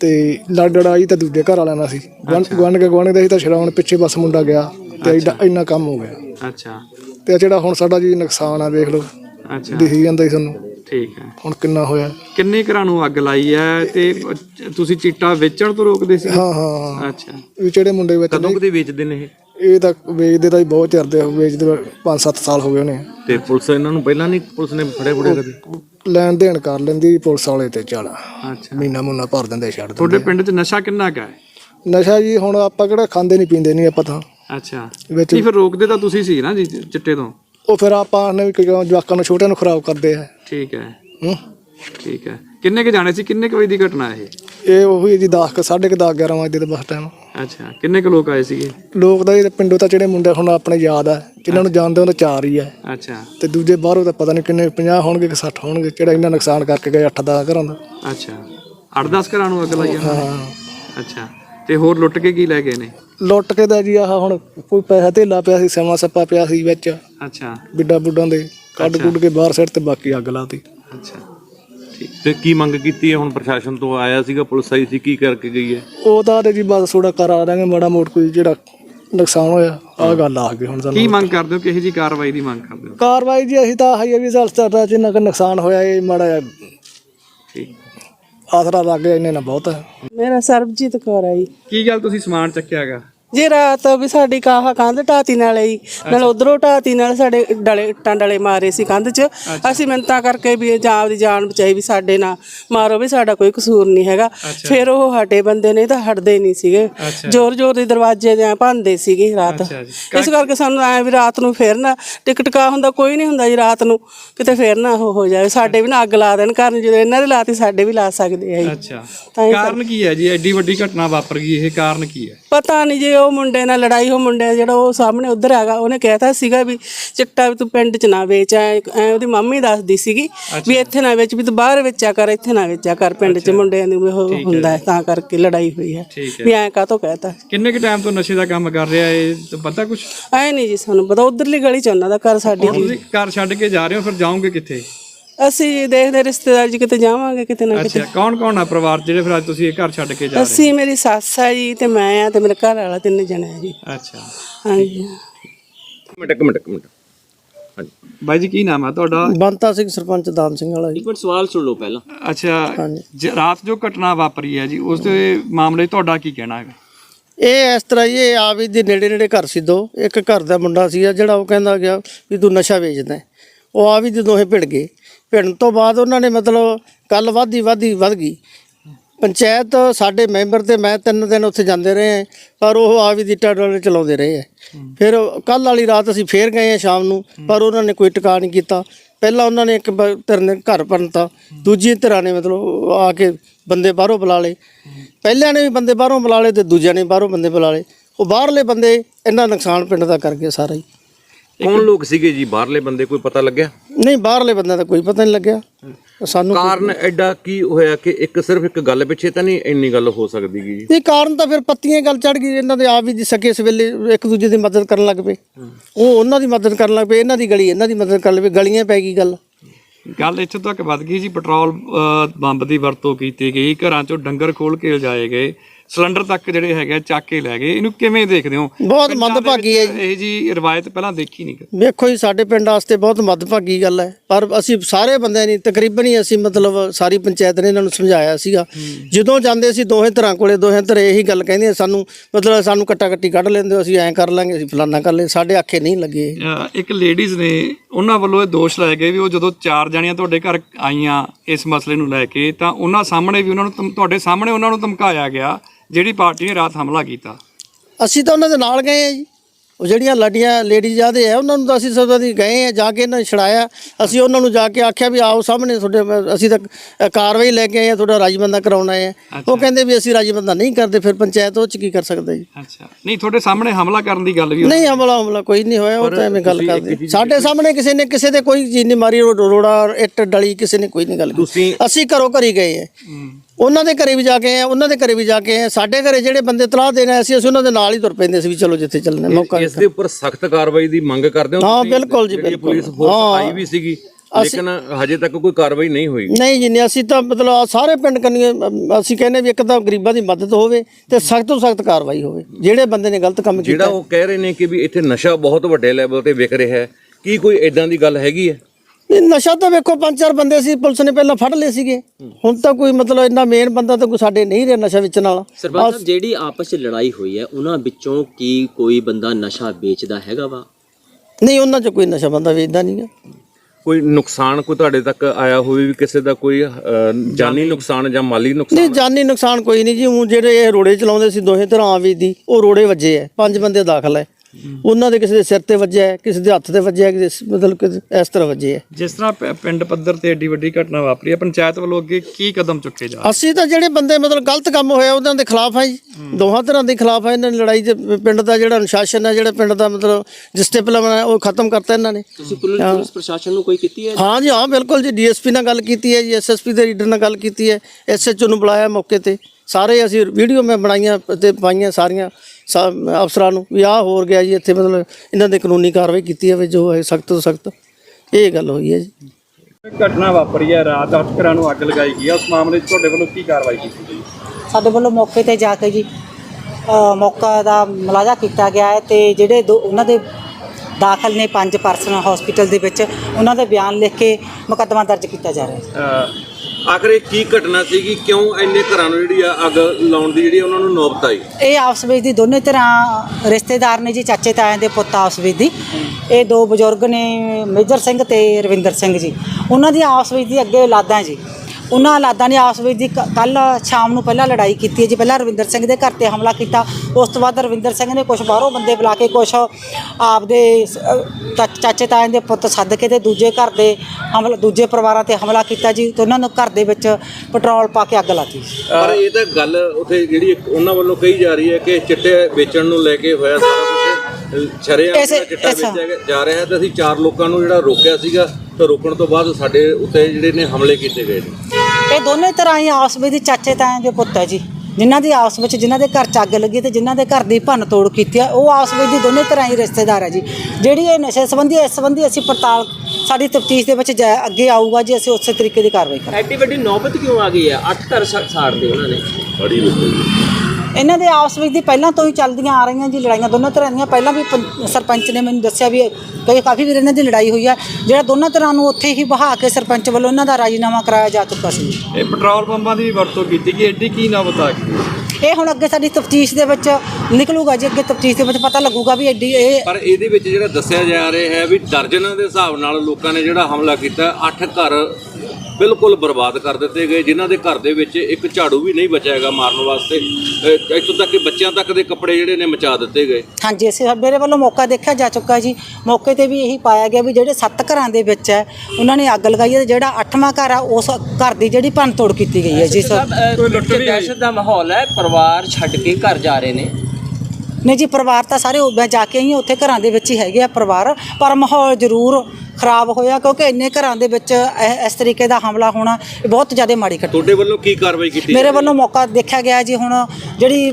ਤੇ ਲੜ ਲੜਾਈ ਤਾਂ ਦੂਜੇ ਘਰ ਵਾਲਿਆਂ ਨਾਲ ਸੀ। ਗਵਨ ਕੇ ਗਵਨ ਦੇ ਸੀ ਤਾਂ ਛਡਾਉਣ ਪਿੱਛੇ ਬਸ ਮੁੰਡਾ ਗਿਆ ਤੇ ਐਡਾ ਇੰਨਾ ਕੰਮ ਹੋ ਗਿਆ। ਅੱਛਾ। ਤੇ ਆਹ ਜਿਹੜਾ ਹੁਣ ਸਾਡਾ ਜੀ ਨੁਕਸਾਨ ਆ ਵੇਖ ਲਓ। ਅੱਛਾ। ਦਿਖੀ ਜਾਂਦਾ ਜੀ ਸਾਨੂੰ। ਠੀਕ ਹੈ। ਹੁਣ ਕਿੰਨਾ ਹੋਇਆ। ਕਿੰਨੇ ਘਰਾਂ ਨੂੰ ਅੱਗ ਲਾਈ ਹੈ ਤੇ ਤੁਸੀਂ ਚੀਟਾ ਵੇਚਣ ਤੋਂ ਰੋਕਦੇ ਸੀ? ਹਾਂ ਹਾਂ ਹਾਂ। ਅੱਛਾ। ਵੀ ਜਿਹੜੇ ਮੁੰਡੇ ਵਿੱਚ ਕਦੋਂ ਕਦੇ ਵੇਚਦੇ ਨੇ ਇਹ? ਇਹ ਤਾਂ ਵੇਚਦੇ ਤਾਂ ਜੀ ਬਹੁਤ ਚਿਰਦੇ ਹੋ ਵੇਚਦੇ 5-7 ਸਾਲ ਹੋ ਗਏ ਉਹਨੇ। ਤੇ ਪੁਲਿਸ ਇਹਨਾਂ ਨੂੰ ਪਹਿਲਾਂ ਨਹੀਂ ਪੁਲਿਸ ਨੇ ਫੜੇ ਫੜੇ ਕਦੇ? ਲੈਣ ਦੇਣ ਕਰ ਲੈਂਦੀ ਪੁਲਿਸ ਵਾਲੇ ਤੇ ਚੱਲ। ਅੱਛਾ। ਮਹੀਨਾ ਮੁੰਨਾ ਭਰ ਦਿੰਦੇ ਛੱਡ ਤੁਹਾਡੇ ਪਿੰਡ 'ਚ ਨਸ਼ਾ ਕਿੰਨਾ ਕਾ ਹੈ? ਨਸ਼ਾ ਜੀ ਹੁਣ ਆਪਾਂ ਕਿਹੜਾ ਖਾਂਦੇ ਨਹੀਂ ਪੀਂਦੇ ਨਹੀਂ ਆਪਾਂ ਤਾਂ। ਅੱਛਾ। ਵਿੱਚ ਨਹੀਂ ਫਿਰ ਰੋਕਦੇ ਤਾਂ ਤੁਸੀਂ ਸੀ ਨਾ ਜੀ ਚਿੱਟੇ ਤੋਂ? ਉਹ ਫਿਰ ਆਪਾਂ ਨੇ ਵੀ ਕਿਉਂ ਜਵਾਕਾਂ ਨੂੰ ਛੋਟਿਆਂ ਨੂੰ ਖਰਾਬ ਕਰਦੇ ਆ। ਠੀਕ ਹੈ। ਹੂੰ। ਠੀਕ ਹੈ। ਕਿੰਨੇ ਕੁ ਜਾਣੇ ਸੀ? ਕਿੰਨੇ ਕੁ ਵਜੇ ਦੀ ਘਟਨਾ ਇਹ? ਇਹ ਉਹੀ ਜੀ 10 ਸਾਢੇ ਕੁ 10 11 ਵਜੇ ਦੇ ਬਸ ਟਾਈਮ ਅੱਛਾ ਕਿੰਨੇ ਕੁ ਲੋਕ ਆਏ ਸੀਗੇ? ਲੋਕ ਤਾਂ ਇਹ ਪਿੰਡੋਂ ਤਾਂ ਜਿਹੜੇ ਮੁੰਡੇ ਹੁਣ ਆਪਣੇ ਯਾਦ ਆ ਜਿਨ੍ਹਾਂ ਨੂੰ ਜਾਣਦੇ ਉਹਨਾਂ ਚਾਰ ਹੀ ਆ। ਅੱਛਾ। ਤੇ ਦੂਜੇ ਬਾਹਰੋਂ ਤਾਂ ਪਤਾ ਨਹੀਂ ਕਿੰਨੇ 50 ਹੋਣਗੇ ਕਿ 60 ਹੋਣਗੇ ਜਿਹੜਾ ਇੰਨਾ ਨੁਕਸਾਨ ਕਰਕੇ ਗਏ 8-10 ਘਰਾਂ ਦਾ। ਅੱਛਾ। 8-10 ਘਰਾਂ ਨੂੰ ਅੱਗ ਲਾਈ ਉਹਨਾਂ ਨੇ ਅੱਛਾ। ਤੇ ਹੋਰ ਲੁੱਟ ਕੇ ਕੀ ਲੈ ਗਏ ਨੇ? ਲੁੱਟ ਕੇ ਤਾਂ ਜੀ ਆਹ ਹੁਣ ਕੋਈ ਪੈਸਾ ਧੇਲਾ ਪਿਆ ਸੀ ਸਮਾਂ ਸੱਪਾ ਪਿਆ ਸੀ ਵਿੱਚ। ਅੱਛਾ। ਬਿੱਡਾ ਬੁੱਡਾਂ ਦੇ ਕੱਢ ਕੁੱਢ ਕੇ ਬਾਹਰ ਸੱਟ ਤੇ ਬਾਕੀ ਅੱਗ ਲਾਤੀ। ਅੱਛਾ। ਤੇ ਕੀ ਮੰਗ ਕੀਤੀ ਹੈ? ਹੁਣ ਪ੍ਰਸ਼ਾਸਨ ਤੋਂ ਆਇਆ ਸੀਗਾ ਪੁਲਿਸ ਆਈ ਸੀ ਕੀ ਕਰਕੇ ਗਈ ਹੈ? ਉਹ ਤਾਂ ਤੇ ਜੀ ਬਸ ਥੋੜਾ ਕਰਾ ਦਾਂਗੇ ਮਾੜਾ ਮੋਟ ਕੋਈ ਜਿਹੜਾ ਨੁਕਸਾਨ ਹੋਇਆ ਆਹ ਗੱਲ ਆ ਗਈ ਹੁਣ ਕੀ ਸਾਨੂੰ ਮੰਗ ਕਰਦੇ ਹੋ? ਕਿਹੋ ਜੀ ਕਾਰਵਾਈ ਦੀ ਮੰਗ ਕਰਦੇ ਹੋ? ਕਾਰਵਾਈ ਜੀ ਅਸੀਂ ਤਾਂ ਆਹੀ ਆ ਵੀ ਸਾਡਾ ਜਿੰਨਾ ਕੁ ਨੁਕਸਾਨ ਹੋਇਆ ਇਹ ਮਾੜਾ ਜਿਹਾ ਠੀਕ। ਆਸਰਾ ਲੱਗ ਗਿਆ ਇੰਨੇ ਨਾਲ ਬਹੁਤ। ਹੈ ਮੇਰਾ ਸਰਬਜੀਤ ਕੌਰ ਆ ਜੀ। ਕੀ ਗੱਲ ਤੁਸੀਂ ਸਮਾਨ ਚੱਕਿਆਗਾ ਜੇ ਰਾਤ ਵੀ ਸਾਡੀ ਕਾਹਾ ਕੰਧ ਢਾਤੀ ਨਾਲ ਹੀ ਨਾਲ ਉਧਰੋਂ ਢਾਤੀ ਨਾਲ ਸਾਡੇ ਡਲੇ ਇੱਟਾਂ ਡਲੇ ਮਾਰੇ ਸੀ ਕੰਧ 'ਚ। ਅਸੀਂ ਮਿੰਤਾ ਕਰਕੇ ਵੀ ਜਾਂ ਆਪਦੀ ਜਾਨ ਬਚਾਈ ਵੀ ਸਾਡੇ ਨਾਲ। ਮਾਰੋ ਵੀ ਸਾਡਾ ਕੋਈ ਕਸੂਰ ਨਹੀਂ ਹੈਗਾ। ਫਿਰ ਉਹ ਹਟੇ ਬੰਦੇ ਨੇ ਤਾਂ ਹਟਦੇ ਨਹੀਂ ਸੀਗੇ। ਜ਼ੋਰ ਜ਼ੋਰ ਦੇ ਦਰਵਾਜ਼ੇ ਦੇ ਭੰਦੇ ਸੀਗੇ ਰਾਤ। ਇਸ ਕਰਕੇ ਸਾਨੂੰ ਐ ਵੀ ਰਾਤ ਨੂੰ ਫੇਰ ਨਾ ਟਿਕਟਕਾ ਹੁੰਦਾ ਕੋਈ ਨਹੀਂ ਹੁੰਦਾ ਜੀ ਰਾਤ ਨੂੰ। ਕਿਤੇ ਫੇਰ ਨਾ ਉਹ ਹੋ ਜਾਵੇ। ਸਾਡੇ ਵੀ ਨਾ ਅੱਗ ਲਾ ਦੇਣ ਘਰ ਨੂੰ ਜਦੋਂ ਇਹਨਾਂ ਦੇ ਲਾਤੀ ਸਾਡੇ ਵੀ ਲਾ ਸਕਦੇ ਆ ਜੀ। ਅੱਛਾ। ਕਾਰਨ ਕੀ ਹੈ ਜੀ? ਐਡੀ ਵੱਡੀ ਘਟਨਾ ਵਾਪਰ ਗਈ ਇਹ ਕਾਰਨ ਕੀ ਹੈ? ਪਤਾ ਨਹੀਂ ਜੇ ਉਹ ਮੁੰਡੇ ਨਾਲ ਲੜਾਈ ਹੋ ਮੁੰਡੇ ਜਿਹੜਾ ਉਹ ਸਾਹਮਣੇ ਉਧਰ ਹੈਗਾ ਉਹਨੇ ਕਹਿਤਾ ਸੀਗਾ ਵੀ ਚਿੱਟਾ ਵੀ ਤੂੰ ਪਿੰਡ 'ਚ ਨਾ ਵੇਚ ਐ ਐ ਉਹਦੀ ਮੰਮੀ ਦੱਸਦੀ ਸੀਗੀ ਵੀ ਇੱਥੇ ਨਾ ਵੇਚ ਵੀ ਤੂੰ ਬਾਹਰ ਵੇਚਿਆ ਕਰ ਇੱਥੇ ਨਾ ਵੇਚਿਆ ਕਰ ਪਿੰਡ 'ਚ ਮੁੰਡਿਆਂ ਨੂੰ ਉਹ ਹੁੰਦਾ ਹੈ, ਤਾਂ ਕਰਕੇ ਲੜਾਈ ਹੋਈ ਹੈ। ਠੀਕ ਵੀ ਐ ਕਾਹਤੋਂ ਕਹਿਤਾ। ਕਿੰਨੇ ਕੁ ਟਾਈਮ ਤੋਂ ਨਸ਼ੇ ਦਾ ਕੰਮ ਕਰ ਰਿਹਾ ਇਹ? ਤਾਂ ਪਤਾ ਕੁਛ? ਐ ਨਹੀਂ ਜੀ ਸਾਨੂੰ ਪਤਾ ਉਧਰਲੀ ਗਲੀ 'ਚ ਉਹਨਾਂ ਦਾ ਘਰ ਸਾਡੀ ਹੁਣ ਤੁਸੀਂ ਘਰ ਛੱਡ ਕੇ ਜਾ ਰਹੇ ਹੋ ਫਿਰ ਜਾਓਗੇ ਕਿੱਥੇ? ਅਸੀਂ ਦੇਖਦੇ ਰਿਸ਼ਤੇਦਾਰ ਜੀ ਕਿਤੇ ਜਾਵਾਂਗੇ ਕਿਤੇ ਨਾ ਕਿਤੇ ਅੱਛਾ ਕੌਣ ਕੌਣ ਆ ਪਰਿਵਾਰ 'ਚ? ਜਿਹੜੇ ਫਿਰ ਅੱਜ ਤੁਸੀਂ ਇਹ ਘਰ ਛੱਡ ਕੇ ਜਾ ਰਹੇ ਅਸੀਂ ਮੇਰੀ ਸੱਸ ਆ ਜੀ ਤੇ ਮੈਂ ਆ ਤੇ ਮੇਰੇ ਘਰ ਵਾਲਾ ਤਿੰਨ ਜਣੇ ਆ ਜੀ। ਹੋ ਅੱਛਾ। ਹਾਂਜੀ। ਇੱਕ ਮਿੰਟ ਇੱਕ ਮਿੰਟ ਇੱਕ ਮਿੰਟ। ਹਾਂਜੀ। ਬਾਈ ਜੀ ਕੀ ਨਾਮ ਹੈ ਤੁਹਾਡਾ? ਬੰਤਾ ਸਿੰਘ ਸਰਪੰਚ ਦਾਨ ਸਿੰਘ ਵਾਲਾ ਜੀ। ਇੱਕ ਮਿੰਟ ਸਵਾਲ ਸੁਣ ਲਓ ਪਹਿਲਾਂ। ਅੱਛਾ ਜ- ਰਾਤ ਜੋ ਘਟਨਾ ਵਾਪਰੀ ਹੈ ਜੀ ਉਸ ਦੇ ਮਾਮਲੇ 'ਚ ਤੁਹਾਡਾ ਕੀ ਕਹਿਣਾ ਹੈ ਇਹ ਇਸ ਤਰ੍ਹਾਂ ਹੀ ਇਹ ਹੀ ਦੇ ਨੇੜੇ ਨੇੜੇ ਘਰ ਸੀ ਦੋ। ਇੱਕ ਘਰ ਦਾ ਮੁੰਡਾ ਸੀ ਜਿਹੜਾ ਉਹ ਕਹਿੰਦਾ ਗਿਆ ਵੀ ਤੂੰ ਨਸ਼ਾ ਵੇਚਦਾ ਹੈ। ਉਹ ਆ ਵੀ ਦੇ ਦੋਹੇ ਭਿੜ ਗਏ। ਭਿੜਨ ਤੋਂ ਬਾਅਦ ਉਹਨਾਂ ਨੇ ਮਤਲਬ ਕੱਲ ਵਾਧੀ ਵਾਧੀ ਵੱਧ ਗਈ। ਪੰਚਾਇਤ ਸਾਡੇ ਮੈਂਬਰ ਤੇ ਮੈਂ ਤਿੰਨ ਦਿਨ ਉੱਥੇ ਜਾਂਦੇ ਰਹੇ ਹਾਂ, ਪਰ ਉਹ ਆ ਵੀ ਦੀ ਟਾਡਲ ਚਲਾਉਂਦੇ ਰਹੇ ਹੈ। ਫਿਰ ਕੱਲ ਵਾਲੀ ਰਾਤ ਅਸੀਂ ਫੇਰ ਗਏ ਹਾਂ ਸ਼ਾਮ ਨੂੰ ਪਰ ਉਹਨਾਂ ਨੇ ਕੋਈ ਟਿਕਾ ਨਹੀਂ ਕੀਤਾ। ਪਹਿਲਾਂ ਉਹਨਾਂ ਨੇ ਇੱਕ ਬ- ਧਿਰ ਨੇ ਘਰ ਪੰਨਤਾ ਦੂਜੀ ਧਿਰਾਂ ਨੇ ਮਤਲਬ ਆ ਕੇ ਬੰਦੇ ਬਾਹਰੋਂ ਬੁਲਾ ਲਏ। ਪਹਿਲਿਆਂ ਨੇ ਵੀ ਬੰਦੇ ਬਾਹਰੋਂ ਬੁਲਾ ਲਏ ਤੇ ਦੂਜਿਆਂ ਨੇ ਬਾਹਰੋਂ ਬੰਦੇ ਬੁਲਾ ਲਏ। ਉਹ ਬਾਹਰਲੇ ਬੰਦੇ ਇੰਨਾ ਨੁਕਸਾਨ ਪਿੰਡ ਦਾ ਕਰ ਗਏ ਸਾਰਾ ਹੀ। ਕੌਣ ਲੋਕ ਸੀਗੇ ਜੀ? ਬਾਹਰਲੇ ਬੰਦੇ ਕੋਈ ਪਤਾ ਲੱਗਿਆ? ਨਹੀਂ ਬਾਹਰਲੇ ਬੰਦਿਆਂ ਦਾ ਕੋਈ ਪਤਾ ਨਹੀਂ ਲੱਗਿਆ। ਸਾਨੂੰ ਕਾਰਨ ਐਡਾ ਕੀ ਹੋਇਆ ਕਿ ਇੱਕ ਸਿਰਫ ਇੱਕ ਗੱਲ ਪਿੱਛੇ ਤਾਂ ਨਹੀਂ ਇੰਨੀ ਗੱਲ ਹੋ ਸਕਦੀ ਗੀ ਜੀ? ਇਹ ਕਾਰਨ ਤਾਂ ਫਿਰ ਪੱਤੀਆਂ ਗੱਲ ਚੜ ਗਈ ਇਹਨਾਂ ਦੇ ਆਪ ਵੀ ਜੀ ਸਕੇ ਇਸ ਵੇਲੇ ਇੱਕ ਦੂਜੇ ਦੀ ਮਦਦ ਕਰਨ ਲੱਗ ਪਏ। ਉਹ ਉਹਨਾਂ ਦੀ ਮਦਦ ਕਰਨ ਲੱਗ ਪਏ ਇਹਨਾਂ ਦੀ ਗਲੀ ਇਹਨਾਂ ਦੀ ਮਦਦ ਕਰਨ ਲੱਗ ਪਏ ਗਲੀਆਂ ਪੈ ਗਈ ਗੱਲ। ਗੱਲ ਇੱਥੋਂ ਤੱਕ ਵੱਧ ਗਈ ਜੀ ਪੈਟਰੋਲ ਬੰਬ ਦੀ ਵਰਤੋਂ ਕੀਤੀ ਗਈ ਘਰਾਂ ਚੋਂ ਡੰਗਰ ਖੋਲ ਕੇ ਲਿਜਾਏ ਗਏ। ਸਿਲੰਡਰ ਤੱਕ ਜਿਹੜੇ ਹੈਗੇ ਆ ਚੱਕ ਕੇ ਲੈ ਗਏ। ਇਹਨੂੰ ਕਿਵੇਂ ਦੇਖਦੇ ਹੋ? ਬਹੁਤ ਮੰਦਭਾਗੀ ਹੈ ਵਿੱਚ ਇਹ ਜੀ ਰਵਾਇਤ ਪਹਿਲਾਂ ਦੇਖੀ ਨਹੀਂ ਕਦੇ। ਵੇਖੋ ਜੀ ਸਾਡੇ ਪਿੰਡ ਵਾਸਤੇ ਬਹੁਤ ਮੱਦਭਾਗੀ ਗੱਲ ਹੈ। ਪਰ ਅਸੀਂ ਸਾਰੇ ਬੰਦਿਆਂ ਨੇ ਤਕਰੀਬਨ ਹੀ ਅਸੀਂ ਮਤਲਬ ਸਾਰੀ ਪੰਚਾਇਤ ਨੇ ਇਹਨਾਂ ਨੂੰ ਸਮਝਾਇਆ ਸੀਗਾ। ਜਦੋਂ ਜਾਂਦੇ ਸੀ ਦੋਹੇ ਧਿਰਾਂ ਕੋਲੇ ਦੋਹੇ ਧਰੇ ਇਹੀ ਗੱਲ ਕਹਿੰਦੇ ਸਾਨੂੰ ਮਤਲਬ ਸਾਨੂੰ ਕੱਟਾ ਕੱਟੀ ਕੱਢ ਲੈਂਦੇ ਹੋ, ਅਸੀਂ ਐਂ ਕਰ ਲਾਂਗੇ ਅਸੀਂ ਫਲਾਨਾ ਕਰ ਲੈ ਸਾਡੇ ਆਖੇ ਨਹੀਂ ਲੱਗੇ। ਇਹ। ਇੱਕ ਲੇਡੀਜ਼ ਨੇ ਉਹਨਾਂ ਵੱਲੋਂ ਇਹ ਦੋਸ਼ ਲਾਏ ਗਏ ਵੀ ਉਹ ਜਦੋਂ ਚਾਰ ਜਣੀਆਂ ਤੁਹਾਡੇ ਘਰ ਆਈਆਂ ਇਸ ਮਸਲੇ ਨੂੰ ਲੈ ਕੇ ਤਾਂ ਉਹਨਾਂ ਸਾਹਮਣੇ ਵੀ ਉਹਨਾਂ ਨੂੰ ਧਮ- ਤੁਹਾਡੇ ਸਾਹਮਣੇ ਉਹਨਾਂ ਨੂੰ ਧਮਕਾਇਆ ਗਿਆ ਜਿਹੜੀ ਪਾਰਟੀ ਨੇ ਰਾਤ ਹਮਲਾ ਕੀਤਾ। ਅਸੀਂ ਤਾਂ ਉਹਨਾਂ ਦੇ ਨਾਲ ਗਏ ਆ ਜੀ। ਉਹ ਜਿਹੜੀਆਂ ਲੜੀਆਂ ਲੇਡੀਜ਼ ਆਦੇ ਆ ਉਹਨਾਂ ਨੂੰ ਤਾਂ ਅਸੀਂ ਸਭ ਦੀ ਗਏ ਆ ਜਾ ਕੇ ਇਹਨਾਂ ਨੇ ਛੜਾਇਆ ਅਸੀਂ ਉਹਨਾਂ ਨੂੰ ਜਾ ਕੇ ਆਖਿਆ ਵੀ ਆਓ ਸਾਹਮਣੇ ਤੁਹਾਡੇ ਅਸੀਂ ਤਾਂ ਕਾਰਵਾਈ ਲੈ ਕੇ ਆਏ ਆ ਤੁਹਾਡਾ ਰਾਜਬੰਦਾ ਕਰਾਉਣਾ ਹੈ ਉਹ ਕਹਿੰਦੇ ਵੀ ਅਸੀਂ ਰਾਜਬੰਦਾ ਨਹੀਂ ਕਰਦੇ ਫਿਰ ਪੰਚਾਇਤ ਉਹ ਚ ਕੀ ਕਰ ਸਕਦਾ ਜੀ। ਅੱਛਾ। ਨਹੀਂ ਤੁਹਾਡੇ ਸਾਹਮਣੇ ਹਮਲਾ ਕਰਨ ਦੀ ਗੱਲ ਵੀ। ਨਹੀਂ ਹਮਲਾ ਹਮਲਾ ਕੋਈ ਨਹੀਂ ਹੋਇਆ ਉਹ ਤਾਂ ਐਵੇਂ ਗੱਲ ਕਰਦੇ ਸਾਡੇ ਸਾਹਮਣੇ ਕਿਸੇ ਨੇ ਕਿਸੇ ਦੇ ਕੋਈ ਚੀਜ਼ ਨਹੀਂ ਮਾਰੀ ਰੋੜਾ ਇੱਟ ਡਲੀ ਕਿਸੇ ਨੇ ਕੋਈ ਨਹੀਂ ਗੱਲ ਕੀਤੀ। ਅਸੀਂ ਘਰੋਂ ਘਰੀ ਗਏ ਆ। ਉਹਨਾਂ ਦੇ ਘਰੇ ਵੀ ਜਾ ਕੇ ਆਏ ਆ ਉਹਨਾਂ ਦੇ ਘਰੇ ਵੀ ਜਾ ਕੇ ਆਏ ਆ ਸਾਡੇ ਘਰੇ ਜਿਹੜੇ ਬੰਦੇ ਤਲਾਹ ਦੇਣ ਆਏ ਸੀ ਅਸੀਂ ਉਹਨਾਂ ਦੇ ਨਾਲ ਹੀ ਤੁਰ ਪੈਂਦੇ ਸੀ ਵੀ ਚਲੋ ਜਿੱਥੇ ਚੱਲਣਾ ਮੌਕਾ ਇਸ ਦੇ ਉੱਪਰ ਸਖਤ ਕਾਰਵਾਈ ਦੀ ਮੰਗ ਕਰਦੇ ਹੋ? ਬਿਲਕੁਲ ਜੀ ਜਿਹੜੀ ਬਿਲਕੁਲ ਪੁਲਿਸ ਫੋਰਸ। ਆਈ ਵੀ ਸੀਗੀ ਲੇਕਿਨ ਹਜੇ ਤੱਕ ਕੋਈ ਕਾਰਵਾਈ ਨਹੀਂ ਹੋਈ ਨਹੀਂ ਜੀ ਨਹੀਂ ਅਸੀਂ ਤਾਂ ਮਤਲਬ ਸਾਰੇ ਪਿੰਡ ਕੰਨੀਏ ਅਸੀਂ ਕਹਿੰਦੇ ਵੀ ਇੱਕ ਤਾਂ ਗਰੀਬਾਂ ਦੀ ਮਦਦ ਹੋਵੇ ਤੇ ਸਖਤ ਤੋਂ ਸਖਤ ਕਾਰਵਾਈ ਹੋਵੇ ਜਿਹੜੇ ਬੰਦੇ ਨੇ ਗਲਤ ਕੰਮ ਜਿਹੜਾ ਕੀਤਾ ਉਹ ਕਹਿ ਰਹੇ ਨੇ ਕਿ ਵੀ ਇੱਥੇ ਨਸ਼ਾ ਬਹੁਤ ਵੱਡੇ ਲੈਵਲ ਤੇ ਵਿਕ ਰਿਹਾ ਹੈ ਕੀ ਕੋਈ ਇਦਾਂ ਦੀ ਗੱਲ ਹੈਗੀ ਹੈ ਇਹ ਨਸ਼ਾ ਤਾਂ ਵੇਖੋ ਪੰਜ ਚਾਰ ਬੰਦੇ ਸੀ ਪੁਲਿਸ ਨੇ ਪਹਿਲਾਂ ਫੜ ਲਏ ਸੀਗੇ। ਹੁਣ ਤਾਂ ਕੋਈ ਮਤਲਬ ਇੰਨਾ ਮੇਨ ਬੰਦਾ ਤਾਂ ਕੋਈ ਸਾਡੇ ਨਹੀਂ ਰਿਹਾ ਨਸ਼ਾ ਵੇਚਣ ਵਾਲਾ ਸਰਪੰਚ ਸਾਹਿਬ ਜਿਹੜੀ ਆਪਸ ਵਿੱਚ ਲੜਾਈ ਹੋਈ ਹੈ ਉਹਨਾਂ ਵਿੱਚੋਂ ਕੀ ਕੋਈ ਬੰਦਾ ਨਸ਼ਾ ਵੇਚਦਾ ਹੈਗਾ ਵਾ? ਨਹੀਂ ਉਹਨਾਂ 'ਚ ਕੋਈ ਨਸ਼ਾ ਬੰਦਾ ਵੇਚਦਾ ਨਹੀਂਗਾ ਕੋਈ ਨੁਕਸਾਨ ਕੋਈ ਤੁਹਾਡੇ ਤੱਕ ਆਇਆ ਹੋਵੇ ਵੀ ਕਿਸੇ ਦਾ ਕੋਈ ਅਹ, ਜਾਨੀ ਨੁਕਸਾਨ ਜਾਂ ਮਾਲੀ ਨੁਕਸਾਨ? ਨਹੀਂ ਜਾਨੀ ਨੁਕਸਾਨ ਕੋਈ ਨਹੀਂ ਜੀ। ਉਹ ਜਿਹੜੇ ਇਹ ਰੋੜੇ ਚਲਾਉਂਦੇ ਸੀ ਦੋਹੇ ਤਰ੍ਹਾਂ ਆਵੀ ਦੀ ਉਹ ਰੋੜੇ ਵੱਜੇ ਐ ਪੰਜ ਬੰਦੇ ਦਾਖਲ ਐ ਉਹਨਾਂ ਦੇ ਕਿਸੇ ਦੇ ਸਿਰ ਤੇ ਵੱਜਿਆ ਹੈ, ਕਿਸੇ ਦੇ ਹੱਥ ਤੇ ਵੱਜਿਆ ਹੈ, ਕਿਸੇ ਮਤਲਬ ਕਿ ਇਸ ਤਰ੍ਹਾਂ ਵੱਜੇ ਜਿਸ ਤਰ੍ਹਾਂ ਪ- ਪਿੰਡ ਪੱਧਰ ਤੇ ਏਡੀ ਵੱਡੀ ਘਟਨਾ ਵਾਪਰੀ ਹੈ ਪੰਚਾਇਤ ਵੱਲੋਂ ਅੱਗੇ ਕੀ ਕਦਮ ਚੁੱਕੇ ਜਾ? ਅਸੀਂ ਤਾਂ ਜਿਹੜੇ ਬੰਦੇ ਮਤਲਬ ਗਲਤ ਕੰਮ ਹੋਇਆ ਉਹਨਾਂ ਦੇ ਖਿਲਾਫ ਆ ਜੀ। ਦੋਹਾਂ ਤਰ੍ਹਾਂ ਦੇ ਖਿਲਾਫ ਆ ਇਹਨਾਂ ਨੇ ਲੜਾਈ ਦੇ ਪਿੰਡ ਦਾ ਜਿਹੜਾ ਅਨੁਸ਼ਾਸਨ ਹੈ ਜਿਹੜਾ ਪਿੰਡ ਦਾ ਮਤਲਬ ਡਿਸਪਲਿਨ ਹੈ ਉਹ ਖਤਮ ਕਰਤਾ ਇਹਨਾਂ ਨੇ। ਤੁਸੀਂ ਪੁਲਿਸ ਪੁਲਿਸ ਪ੍ਰਸ਼ਾਸਨ ਨੂੰ ਕੋਈ ਕੀਤੀ ਹੈ? ਹਾਂ ਜੀ ਹਾਂ ਬਿਲਕੁਲ ਜੀ ਡੀਐਸਪੀ ਨਾਲ ਗੱਲ ਕੀਤੀ ਹੈ ਜੀ ਐਸਐਸਪੀ ਦੇ ਲੀਡਰ ਨਾਲ ਗੱਲ ਕੀਤੀ ਹੈ ਐਸਐਚਓ ਨੂੰ ਬੁਲਾਇਆ ਮੌਕੇ ਤੇ। ਸਾਰੇ ਅਸੀਂ ਵੀਡੀਓ ਮੈਂ ਬਣਾਈਆਂ ਤੇ ਪਾਈਆਂ ਸਾਰੀਆਂ। ਸਾ- ਅਫਸਰਾਂ ਨੂੰ ਵੀ ਆਹ ਹੋਰ ਗਿਆ ਜੀ ਇੱਥੇ ਮਤਲਬ ਇਹਨਾਂ ਦੇ ਕਾਨੂੰਨੀ ਕਾਰਵਾਈ ਕੀਤੀ ਹੈ ਵੀ ਜੋ ਹੈ ਸਖਤ ਤੋਂ ਸਖਤ। ਇਹ ਗੱਲ ਹੋਈ ਹੈ ਜੀ। ਘਟਨਾ ਵਾਪਰੀ ਹੈ ਰਾਤ ਅੱਠ ਘਰਾਂ ਨੂੰ ਅੱਗ ਲਗਾਈ ਗਈ ਹੈ। ਉਸ ਮਾਮਲੇ 'ਚ ਤੁਹਾਡੇ ਵੱਲੋਂ ਕੀ ਕਾਰਵਾਈ ਕੀਤੀ ਗਈ? ਸਾਡੇ ਵੱਲੋਂ ਮੌਕੇ ਤੇ ਜਾ ਕੇ ਜੀ ਅ, ਮੌਕਾ ਦਾ ਮੁਲਾਜ਼ਾ ਕੀਤਾ ਗਿਆ ਹੈ ਤੇ ਜਿਹੜੇ ਦੋ ਉਹਨਾਂ ਦੇ ਦਾਖਲ ਨੇ ਪੰਜ ਪਰਸਨ ਹਸਪੀਟਲ ਦੇ ਵਿੱਚ ਉਹਨਾਂ ਦੇ ਬਿਆਨ ਲਿਖ ਕੇ ਮੁਕੱਦਮਾ ਦਰਜ ਕੀਤਾ ਜਾ ਰਿਹਾ ਹੈ। ਆਖਰ ਇਹ ਕੀ ਘਟਨਾ ਸੀਗੀ? ਕਿਉਂ ਇੰਨੇ ਘਰਾਂ ਨੂੰ ਜਿਹੜੀ ਆ ਅੱਗ ਲਾਉਣ ਦੀ ਜਿਹੜੀ ਉਹਨਾਂ ਨੂੰ ਨੌਬਤ ਆਈ? ਇਹ ਆਪਸ ਵਿੱਚ ਦੀ ਦੋਨੇ ਤਰ੍ਹਾਂ ਰਿਸ਼ਤੇਦਾਰ ਨੇ ਜੀ, ਚਾਚੇ ਤਾਇਆਂ ਦੇ ਪੁੱਤ ਆਪਸ ਵਿੱਚ ਦੀ। ਇਹ ਦੋ ਬਜ਼ੁਰਗ ਨੇ, ਮੇਜਰ ਸਿੰਘ ਤੇ ਰਵਿੰਦਰ ਸਿੰਘ ਜੀ। ਉਹਨਾਂ ਦੀ ਆਪਸ ਵਿੱਚ ਦੀ ਅੱਗੇ ਔਲਾਦਾਂ ਜੀ। ਉਹਨਾਂ ਔਲਾਦਾਂ ਨੇ ਆਪਸ ਵਿੱਚ ਦੀ ਕੱਲ ਸ਼ਾਮ ਨੂੰ ਪਹਿਲਾਂ ਲੜਾਈ ਕੀਤੀ ਹੈ ਜੀ। ਪਹਿਲਾਂ ਰਵਿੰਦਰ ਸਿੰਘ ਦੇ ਘਰ ਤੇ ਹਮਲਾ ਕੀਤਾ। ਉਸ ਤੋਂ ਬਾਅਦ ਰਵਿੰਦਰ ਸਿੰਘ ਨੇ ਕੁਝ ਬਾਹਰੋਂ ਬੰਦੇ ਬੁਲਾ ਕੇ ਕੁਝ ਆਪਦੇ ਚਾਚੇ ਤਾਇਆਂ ਦੇ ਪੁੱਤ ਸੱਦ ਕੇ ਤੇ ਦੂਜੇ ਘਰ ਦੇ ਹਮਲਾ ਦੂਜੇ ਪਰਿਵਾਰਾਂ ਤੇ ਹਮਲਾ ਕੀਤਾ ਜੀ ਤੇ ਉਹਨਾਂ ਨੂੰ ਘਰ ਦੇ ਵਿੱਚ ਪੈਟਰੋਲ ਪਾ ਕੇ ਅੱਗ ਲਾਤੀ। ਪਰ ਇਹ ਤਾਂ ਗੱਲ ਉਥੇ ਜਿਹੜੀ ਉਹਨਾਂ ਵੱਲੋਂ ਕਹੀ ਜਾ ਰਹੀ ਹੈ ਕਿ ਚਿੱਟੇ ਵੇਚਣ ਨੂੰ ਲੈ ਕੇ ਹੋਇਆ ਸਾਰਾ ਕੁਝ ਛਰਿਆ ਚਿੱਟਾ। ਵੇਚਿਆ ਜਾ ਰਿਹਾ ਤੇ ਅਸੀਂ ਚਾਰ ਲੋਕਾਂ ਨੂੰ ਜਿਹੜਾ ਰੋਕਿਆ ਸੀਗਾ ਤੇ ਰੋਕਣ ਤੋਂ ਬਾਅਦ ਸਾਡੇ ਉੱਤੇ ਜਿਹੜੇ ਨੇ ਹਮਲੇ ਕੀਤੇ ਗਏ ਨੇ। ਇਹ ਦੋਨੇ ਤਰ੍ਹਾਂ ਹੀ ਆਪਸ ਵਿੱਚ ਦੀ ਚਾਚੇ ਤਾਇਆਂ ਦੇ ਪੁੱਤ ਹੈ ਜੀ। ਜਿਨ੍ਹਾਂ ਦੀ ਆਪਸ ਵਿੱਚ ਜਿਨ੍ਹਾਂ ਦੇ ਘਰ ਚ ਅੱਗ ਲੱਗੀ ਤੇ ਜਿਨ੍ਹਾਂ ਦੇ ਘਰ ਦੀ ਭੰਨ ਤੋੜ ਕੀਤੀ ਆ ਉਹ ਆਪਸ ਵਿੱਚ ਦੀ ਦੋਨੇ ਤਰ੍ਹਾਂ ਹੀ ਰਿਸ਼ਤੇਦਾਰ ਹੈ ਜੀ। ਜਿਹੜੀ ਇਹ ਨਸ਼ੇ ਸੰਬੰਧੀ ਇਸ ਸੰਬੰਧੀ ਅਸੀਂ ਪੜਤਾਲ ਸਾਡੀ ਤਫਤੀਸ਼ ਦੇ ਵਿੱਚ ਜਾ- ਅੱਗੇ ਆਊਗਾ ਜੀ ਅਸੀਂ ਉਸੇ ਤਰੀਕੇ ਦੀ ਕਾਰਵਾਈ ਕਰਾਂਗੇ। ਐਡੀ ਵੱਡੀ ਨੌਬਤ ਕਿਉਂ ਆ ਗਈ ਹੈ ਅੱਠ ਘਰ ਸਾ- ਸਾੜਦੇ ਉਹਨਾਂ ਨੇ। ਬੜੀ ਬਿਲਕੁਲ ਇਹਨਾਂ ਦੇ ਆਪਸ ਵਿੱਚ ਦੀ ਪਹਿਲਾਂ ਤੋਂ ਹੀ ਚੱਲਦੀਆਂ ਆ ਰਹੀਆਂ ਜੀ ਲੜਾਈਆਂ ਦੋਨੋਂ ਤਰ੍ਹਾਂ ਦੀਆਂ। ਪਹਿਲਾਂ ਵੀ ਪੰ- ਸਰਪੰਚ ਨੇ ਮੈਨੂੰ ਦੱਸਿਆ ਵੀ ਕਈ ਕਾਫੀ ਵਾਰ ਇਹਨਾਂ ਦੀ ਲੜਾਈ ਹੋਈ ਹੈ ਜਿਹੜਾ ਦੋਨਾਂ ਤਰ੍ਹਾਂ ਨੂੰ ਉੱਥੇ ਹੀ ਬਹਾ ਕੇ ਸਰਪੰਚ ਵੱਲੋਂ ਇਹਨਾਂ ਦਾ ਰਾਜੀਨਾਮਾ ਕਰਾਇਆ ਜਾ ਚੁੱਕਾ ਸੀ ਇਹ ਪੈਟਰੋਲ ਪੰਪਾਂ ਦੀ ਵਰਤੋਂ ਕੀਤੀ ਗਈ। ਐਡੀ ਕੀ ਨੌਬਤ ਆ ਗਈ ਇਹ ਹੁਣ ਅੱਗੇ ਸਾਡੀ ਤਫਤੀਸ਼ ਦੇ ਵਿੱਚ ਨਿਕਲੂਗਾ ਜੀ। ਅੱਗੇ ਤਫਤੀਸ਼ ਦੇ ਵਿੱਚ ਪਤਾ ਲੱਗੂਗਾ ਵੀ ਐਡੀ ਇਹ ਪਰ ਇਹਦੇ ਵਿੱਚ ਜਿਹੜਾ ਦੱਸਿਆ ਜਾ ਰਿਹਾ ਹੈ ਵੀ ਦਰਜਨਾਂ ਦੇ ਹਿਸਾਬ ਨਾਲ ਲੋਕਾਂ ਨੇ ਜਿਹੜਾ ਹਮਲਾ ਕੀਤਾ। ਅੱਠ ਘਰ ਬਿਲਕੁਲ ਬਰਬਾਦ ਕਰ ਦਿੱਤੇ ਗਏ ਜਿਨ੍ਹਾਂ ਦੇ ਘਰ ਦੇ ਵਿੱਚ ਇੱਕ ਝਾੜੂ ਵੀ ਨਹੀਂ ਬਚਿਆ ਹੈਗਾ ਮਾਰਨ ਵਾਸਤੇ। ਅਹ ਇੱਥੋਂ ਤੱਕ ਕਿ ਬੱਚਿਆਂ ਤੱਕ ਦੇ ਕੱਪੜੇ ਜਿਹੜੇ ਨੇ ਮਚਾ ਦਿੱਤੇ ਗਏ। ਹਾਂਜੀ ਅਸੀਂ ਮੇਰੇ ਵੱਲੋਂ ਮੌਕਾ ਦੇਖਿਆ ਜਾ ਚੁੱਕਾ ਜੀ। ਮੌਕੇ ਤੇ ਵੀ ਇਹੀ ਪਾਇਆ ਗਿਆ ਵੀ ਜਿਹੜੇ ਸੱਤ ਘਰਾਂ ਦੇ ਵਿੱਚ ਹੈ ਉਹਨਾਂ ਨੇ ਅੱਗ ਲਗਾਈ ਹੈ ਤੇ ਜਿਹੜਾ ਅੱਠਵਾਂ ਘਰ ਆ ਉਸ ਘਰ ਦੀ ਜਿਹੜੀ ਭੰਨ ਤੋੜ ਕੀਤੀ ਗਈ ਹੈ ਜੀ ਸਰ? ਦਹਿਸ਼ਤ ਦਾ ਮਾਹੌਲ ਹੈ ਪਰਿਵਾਰ ਛੱਡ ਕੇ ਘਰ ਜਾ ਰਹੇ ਨੇ? ਨਹੀਂ ਜੀ ਪਰਿਵਾਰ ਤਾਂ ਸਾਰੇ ਮੈਂ ਜਾ ਕੇ ਆਈ ਹਾਂ ਉੱਥੇ ਘਰਾਂ ਦੇ ਵਿੱਚ ਹੀ ਹੈਗੇ ਆ ਪਰਿਵਾਰ। ਪਰ ਮਾਹੌਲ ਜ਼ਰੂਰ ਖਰਾਬ ਹੋਇਆ ਕਿਉਂਕਿ ਇੰਨੇ ਘਰਾਂ ਦੇ ਵਿੱਚ ਇਹ- ਇਸ ਤਰੀਕੇ ਦਾ ਹਮਲਾ ਹੋਣਾ ਇਹ ਬਹੁਤ ਜ਼ਿਆਦਾ ਮਾੜੀ ਘਟਨਾ। ਤੁਹਾਡੇ ਵੱਲੋਂ ਕੀ ਕਾਰਵਾਈ ਕੀਤੀ ਮੇਰੇ ਵੱਲੋਂ ਮੌਕਾ ਦੇਖਿਆ ਗਿਆ ਜੀ ਹੁਣ ਜਿਹੜੀ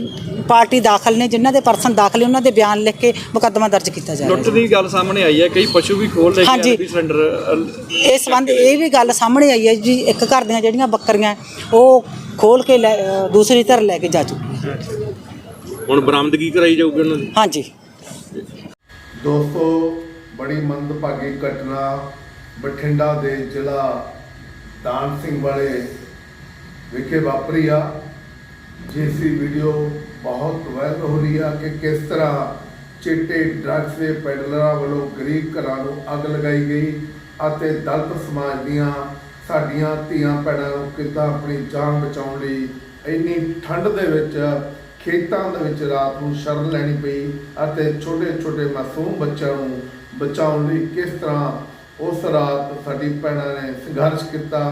ਪਾਰਟੀ ਦਾਖਲ ਨੇ ਜਿਨ੍ਹਾਂ ਦੇ ਪਰਸਨ ਦਾਖਲ ਨੇ ਉਹਨਾਂ ਦੇ ਬਿਆਨ ਲਿਖ ਕੇ ਮੁਕੱਦਮਾ ਦਰਜ ਕੀਤਾ ਜਾ ਰਿਹਾ ਲੁੱਟ ਦੀ ਗੱਲ ਸਾਹਮਣੇ ਆਈ ਹੈ ਕਈ ਪਸ਼ੂ ਵੀ ਖੋਲ ਲੈ ਹਾਂਜੀ। ਕੇ ਵੀ ਸਿਲੰਡਰ ਇਸ ਸੰਬੰਧ ਇਹ ਵੀ ਗੱਲ ਸਾਹਮਣੇ ਆਈ ਹੈ ਜੀ ਇੱਕ ਘਰ ਦੀਆਂ ਜਿਹੜੀਆਂ ਬੱਕਰੀਆਂ ਉਹ ਖੋਲ ਕੇ ਲੈ- ਅ, ਦੂਸਰੀ ਧਰ ਲੈ ਕੇ ਜਾ ਚੁੱਕੀ ਹੈ। ਹੁਣ ਬਰਾਮਦਗੀ ਕਰਾਈ ਜਾਊਗੀ ਉਹਨਾਂ ਦੀ? ਹਾਂਜੀ। ਦੋਸਤੋ ਬੜੀ ਮੰਦਭਾਗੀ ਘਟਨਾ ਬਠਿੰਡਾ ਦੇ ਜ਼ਿਲ੍ਹਾ ਦਾਨ ਸਿੰਘ ਵਾਲੇ ਵਿਖੇ ਵਾਪਰੀ ਆ, ਜਿਸ ਦੀ ਵੀਡੀਓ ਬਹੁਤ ਵਾਇਰਲ ਹੋ ਰਹੀ ਆ ਕਿ ਕਿਸ ਤਰ੍ਹਾਂ ਚਿੱਟੇ ਡਰੱਗਸ ਦੇ ਪੈਡਲਰਾਂ ਵੱਲੋਂ ਗਰੀਬ ਘਰਾਂ ਨੂੰ ਅੱਗ ਲਗਾਈ ਗਈ ਅਤੇ ਦਲਿਤ ਸਮਾਜ ਦੀਆਂ ਸਾਡੀਆਂ ਧੀਆਂ ਭੈਣਾਂ ਨੂੰ ਕਿੱਦਾਂ ਆਪਣੀ ਜਾਨ ਬਚਾਉਣ ਲਈ ਇੰਨੀ ਠੰਡ ਦੇ ਵਿੱਚ ਖੇਤਾਂ ਦੇ ਵਿੱਚ ਰਾਤ ਨੂੰ ਸ਼ਰਨ ਲੈਣੀ ਪਈ ਅਤੇ ਛੋਟੇ ਛੋਟੇ ਮਾਸੂਮ ਬੱਚਿਆਂ ਨੂੰ ਬਚਾਉਣ ਲਈ ਕਿਸ ਤਰ੍ਹਾਂ ਉਸ ਰਾਤ ਸਾਡੀ ਭੈਣਾਂ ਨੇ ਸੰਘਰਸ਼ ਕੀਤਾ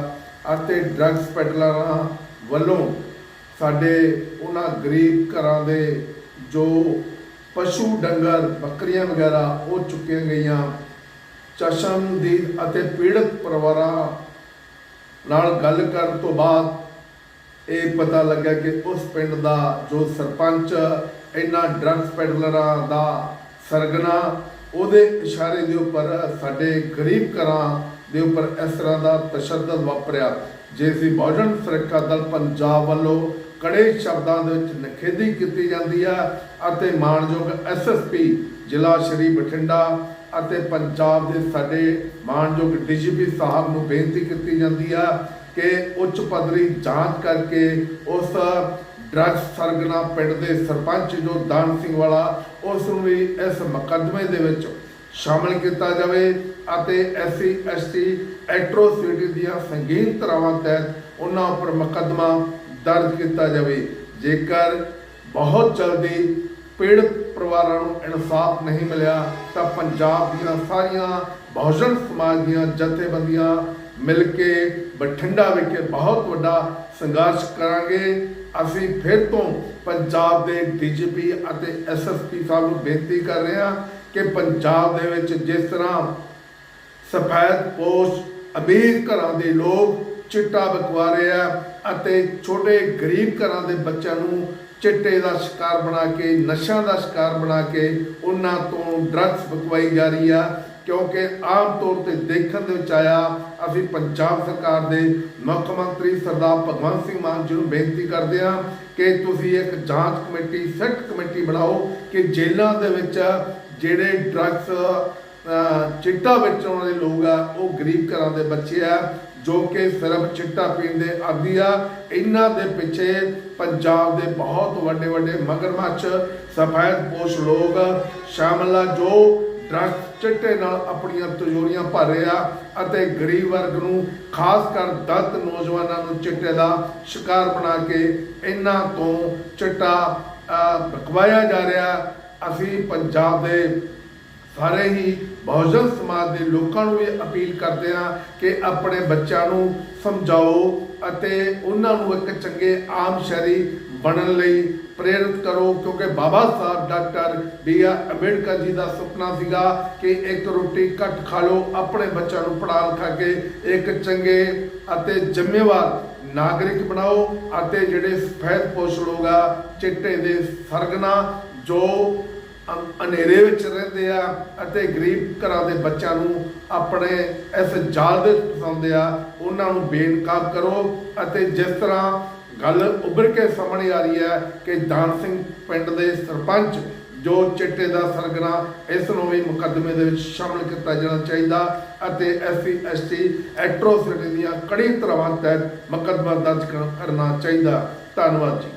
ਅਤੇ ਡਰੱਗਸ ਪੈਡਲਰਾਂ ਵੱਲੋਂ ਸਾਡੇ ਉਹਨਾਂ ਗਰੀਬ ਘਰਾਂ ਦੇ ਜੋ ਪਸ਼ੂ ਡੰਗਰ, ਬੱਕਰੀਆਂ ਵਗੈਰਾ ਉਹ ਚੁੱਕੀਆਂ ਗਈਆਂ। ਚਸ਼ਮ ਦੀ ਅਤੇ ਪੀੜਤ ਪਰਿਵਾਰਾਂ ਨਾਲ ਗੱਲ ਕਰਨ ਤੋਂ ਬਾਅਦ ਇਹ ਪਤਾ ਲੱਗਾ ਕਿ ਉਸ ਪਿੰਡ ਦਾ ਜੋ ਸਰਪੰਚ, ਇਹਨਾਂ ਡਰੱਗਸ ਪੈਡਲਰਾਂ ਦਾ ਸਰਗਨਾ ਉਹਦੇ ਇਸ਼ਾਰੇ ਦੇ ਉੱਪਰ ਸਾਡੇ ਗਰੀਬ ਘਰਾਂ ਦੇ ਉੱਪਰ ਇਸ ਤਰ੍ਹਾਂ ਦਾ ਤਸ਼ੱਦਦ ਵਾਪਰਿਆ। ਜਿਸ ਦੀ ਬਹੁਜਨ ਸੁਰੱਖਿਆ ਦਲ ਪੰਜਾਬ ਵੱਲੋਂ ਕੜੇ ਸ਼ਬਦਾਂ ਦੇ ਵਿੱਚ ਨਖੇਦੀ ਕੀਤੀ ਜਾਂਦੀ ਹੈ ਅਤੇ ਮਾਨਯੋਗ ਐਸਐਸਪੀ ਜ਼ਿਲ੍ਹਾ ਸ਼੍ਰੀ ਬਠਿੰਡਾ ਅਤੇ ਪੰਜਾਬ ਦੇ ਸਾਡੇ ਮਾਨਯੋਗ ਡੀਜੀਪੀ ਸਾਹਿਬ ਨੂੰ ਬੇਨਤੀ ਕੀਤੀ ਜਾਂਦੀ ਆ ਕਿ ਉੱਚ ਪੱਧਰੀ ਜਾਂਚ ਕਰਕੇ ਉਸ ਡਰੱਗ ਸਰਗਨਾ ਪਿੰਡ ਦੇ ਸਰਪੰਚ ਜੋ ਦਾਨ ਸਿੰਘ ਵਾਲਾ, ਉਸ ਨੂੰ ਵੀ ਇਸ ਮੁਕੱਦਮੇ ਦੇ ਵਿੱਚ ਸ਼ਾਮਲ ਕੀਤਾ ਜਾਵੇ ਅਤੇ ਐਸਸੀ ਐਸਟੀ ਐਟਰੋਸਿਟੀ ਦੀਆਂ ਸੰਗੀਨ ਧਾਰਾਵਾਂ ਤਹਿਤ ਉਹਨਾਂ ਉੱਪਰ ਮੁਕੱਦਮਾ ਦਰਜ ਕੀਤਾ ਜਾਵੇ। ਜੇਕਰ ਬਹੁਤ ਜਲਦੀ ਪੀੜਤ ਪਰਿਵਾਰਾਂ ਨੂੰ ਇਨਸਾਫ ਨਹੀਂ ਮਿਲਿਆ, ਤਾਂ ਪੰਜਾਬ ਦੀਆਂ ਸਾਰੀਆਂ ਬਹੁਜਨ ਸਮਾਜ ਦੀਆਂ ਜਥੇਬੰਦੀਆਂ ਮਿਲ ਕੇ ਬਠਿੰਡਾ ਵਿਖੇ ਬਹੁਤ ਵੱਡਾ ਸੰਘਰਸ਼ ਕਰਾਂਗੇ। ਅਸੀਂ ਫਿਰ ਤੋਂ ਪੰਜਾਬ ਦੇ ਡੀਜੀਪੀ ਅਤੇ ਐਸਐਸਪੀ ਸਾਹਿਬ ਨੂੰ ਬੇਨਤੀ ਕਰ ਰਹੇ ਹਾਂ ਕਿ ਪੰਜਾਬ ਦੇ ਵਿੱਚ ਜਿਸ ਤਰ੍ਹਾਂ ਸਫੈਦ ਪੋਸ਼ ਅਮੀਰ ਘਰਾਂ ਦੇ ਲੋਕ ਚਿੱਟਾ ਬਕਵਾ ਰਹੇ ਆ ਅਤੇ ਛੋਟੇ ਗਰੀਬ ਘਰਾਂ ਦੇ ਬੱਚਿਆਂ ਨੂੰ ਚਿੱਟੇ ਦਾ ਸ਼ਿਕਾਰ ਬਣਾ ਕੇ, ਨਸ਼ਿਆਂ ਦਾ ਸ਼ਿਕਾਰ ਬਣਾ ਕੇ ਉਹਨਾਂ ਤੋਂ ਡਰੱਗਸ ਬਕਵਾਈ ਜਾ ਰਹੀ ਆ ਕਿਉਂਕਿ ਆਮ ਤੌਰ ਤੇ ਦੇਖਣ ਦੇ ਵਿੱਚ ਆਇਆ, ਅਸੀਂ ਪੰਜਾਬ ਸਰਕਾਰ ਦੇ ਮੁੱਖ ਮੰਤਰੀ ਸਰਦਾਰ ਭਗਵੰਤ ਸਿੰਘ ਮਾਨ ਜੀ ਨੂੰ ਬੇਨਤੀ ਕਰਦੇ ਹਾਂ ਕਿ ਤੁਸੀਂ ਇੱਕ ਜਾਂਚ ਕਮੇਟੀ ਸੈੱਟ ਕਮੇਟੀ ਬਣਾਓ ਕਿ ਜੇਲ੍ਹਾਂ ਦੇ ਵਿੱਚ ਜਿਹੜੇ ਡਰੱਗਸ ਚਿੱਟਾ ਵੇਚਣ ਵਾਲੇ ਲੋਕ ਆ, ਉਹ ਗਰੀਬ ਘਰਾਂ ਦੇ ਬੱਚੇ ਆ, ਜੋ ਕਿ ਸਿਰਫ ਚਿੱਟਾ ਪੀਣ ਦੇ ਆਦੀ ਆ। ਇਹਨਾਂ ਦੇ ਪਿੱਛੇ ਪੰਜਾਬ ਦੇ ਬਹੁਤ ਵੱਡੇ ਵੱਡੇ ਮਗਰਮੱਛ ਸਫੈਦ ਪੋਸ਼ ਲੋਕ ਸ਼ਾਮਲ ਆ, ਜੋ ਡਰੱਗ ਚਿੱਟੇ ਨਾਲ ਆਪਣੀਆਂ ਤਜੋਰੀਆਂ ਭਰ ਰਿਹਾ ਅਤੇ ਗਰੀਬ ਵਰਗ ਨੂੰ ਖਾਸ ਕਰ ਦਲਿਤ ਨੌਜਵਾਨਾਂ ਨੂੰ ਚਿੱਟੇ ਦਾ ਸ਼ਿਕਾਰ ਬਣਾ ਕੇ ਇਹਨਾਂ ਤੋਂ ਚਿੱਟਾ ਅਹ, ਬਕਵਾਇਆ ਜਾ ਰਿਹਾ। ਅਸੀਂ ਪੰਜਾਬ ਦੇ ਸਾਰੇ ਹੀ ਬਹੁਜਨ ਸਮਾਜ ਦੇ ਲੋਕਾਂ ਨੂੰ ਵੀ ਅਪੀਲ ਕਰਦੇ ਹਾਂ ਕਿ ਆਪਣੇ ਬੱਚਿਆਂ ਨੂੰ ਸਮਝਾਓ ਅਤੇ ਉਹਨਾਂ ਨੂੰ ਇੱਕ ਚੰਗੇ ਆਮ ਸ਼ਹਿਰੀ ਬਣਨ ਲਈ ਪ੍ਰੇਰਿਤ ਕਰੋ, ਕਿਉਂਕਿ Baba Saheb doctor B R Ambedkar ji ਦਾ ਸੁਪਨਾ ਸੀਗਾ ਕਿ ਇੱਕ ਰੋਟੀ ਘੱਟ ਖਾ ਲਓ, ਆਪਣੇ ਬੱਚਿਆਂ ਨੂੰ ਪੜ੍ਹਾ ਲਿਖਾ ਕੇ ਇੱਕ ਚੰਗੇ ਅਤੇ ਜ਼ਿੰਮੇਵਾਰ ਨਾਗਰਿਕ ਬਣਾਓ ਅਤੇ ਜਿਹੜੇ ਸਫੈਦ ਪੋਸ਼ ਲੋਕ ਆ, ਚਿੱਟੇ ਦੇ ਸਰਗਨਾ ਜੋ ਅੰ- ਹਨੇਰੇ ਵਿੱਚ ਰਹਿੰਦੇ ਆ ਅਤੇ ਗਰੀਬ ਘਰਾਂ ਦੇ ਬੱਚਿਆਂ ਨੂੰ ਆਪਣੇ ਇਸ ਜਾਲ ਦੇ ਫਸਾਉਂਦੇ ਆ, ਉਹਨਾਂ ਨੂੰ ਬੇਨਕਾਬ ਕਰੋ ਅਤੇ ਜਿਸ ਤਰ੍ਹਾਂ ਗੱਲ ਉੱਭਰ ਕੇ ਸਾਹਮਣੇ ਆ ਰਹੀ ਹੈ ਕਿ ਦਾਨ ਸਿੰਘ ਪਿੰਡ ਦੇ ਸਰਪੰਚ ਜੋ ਚਿੱਟੇ ਦਾ ਸਰਗਨਾ ਇਸ ਨੂੰ ਵੀ ਮੁਕੱਦਮੇ ਦੇ ਵਿੱਚ ਸ਼ਾਮਲ ਕੀਤਾ ਜਾਣਾ ਚਾਹੀਦਾ ਅਤੇ ਐਸਸੀ, ਐਸਟੀ ਐਟਰੋਸਿਟੀ ਦੀਆਂ ਕੜੀ ਤਰ੍ਹਾਂ ਤਹਿਤ ਮੁਕੱਦਮਾ ਦਰਜ ਕਰ- ਕਰਨਾ ਚਾਹੀਦਾ। ਧੰਨਵਾਦ ਜੀ।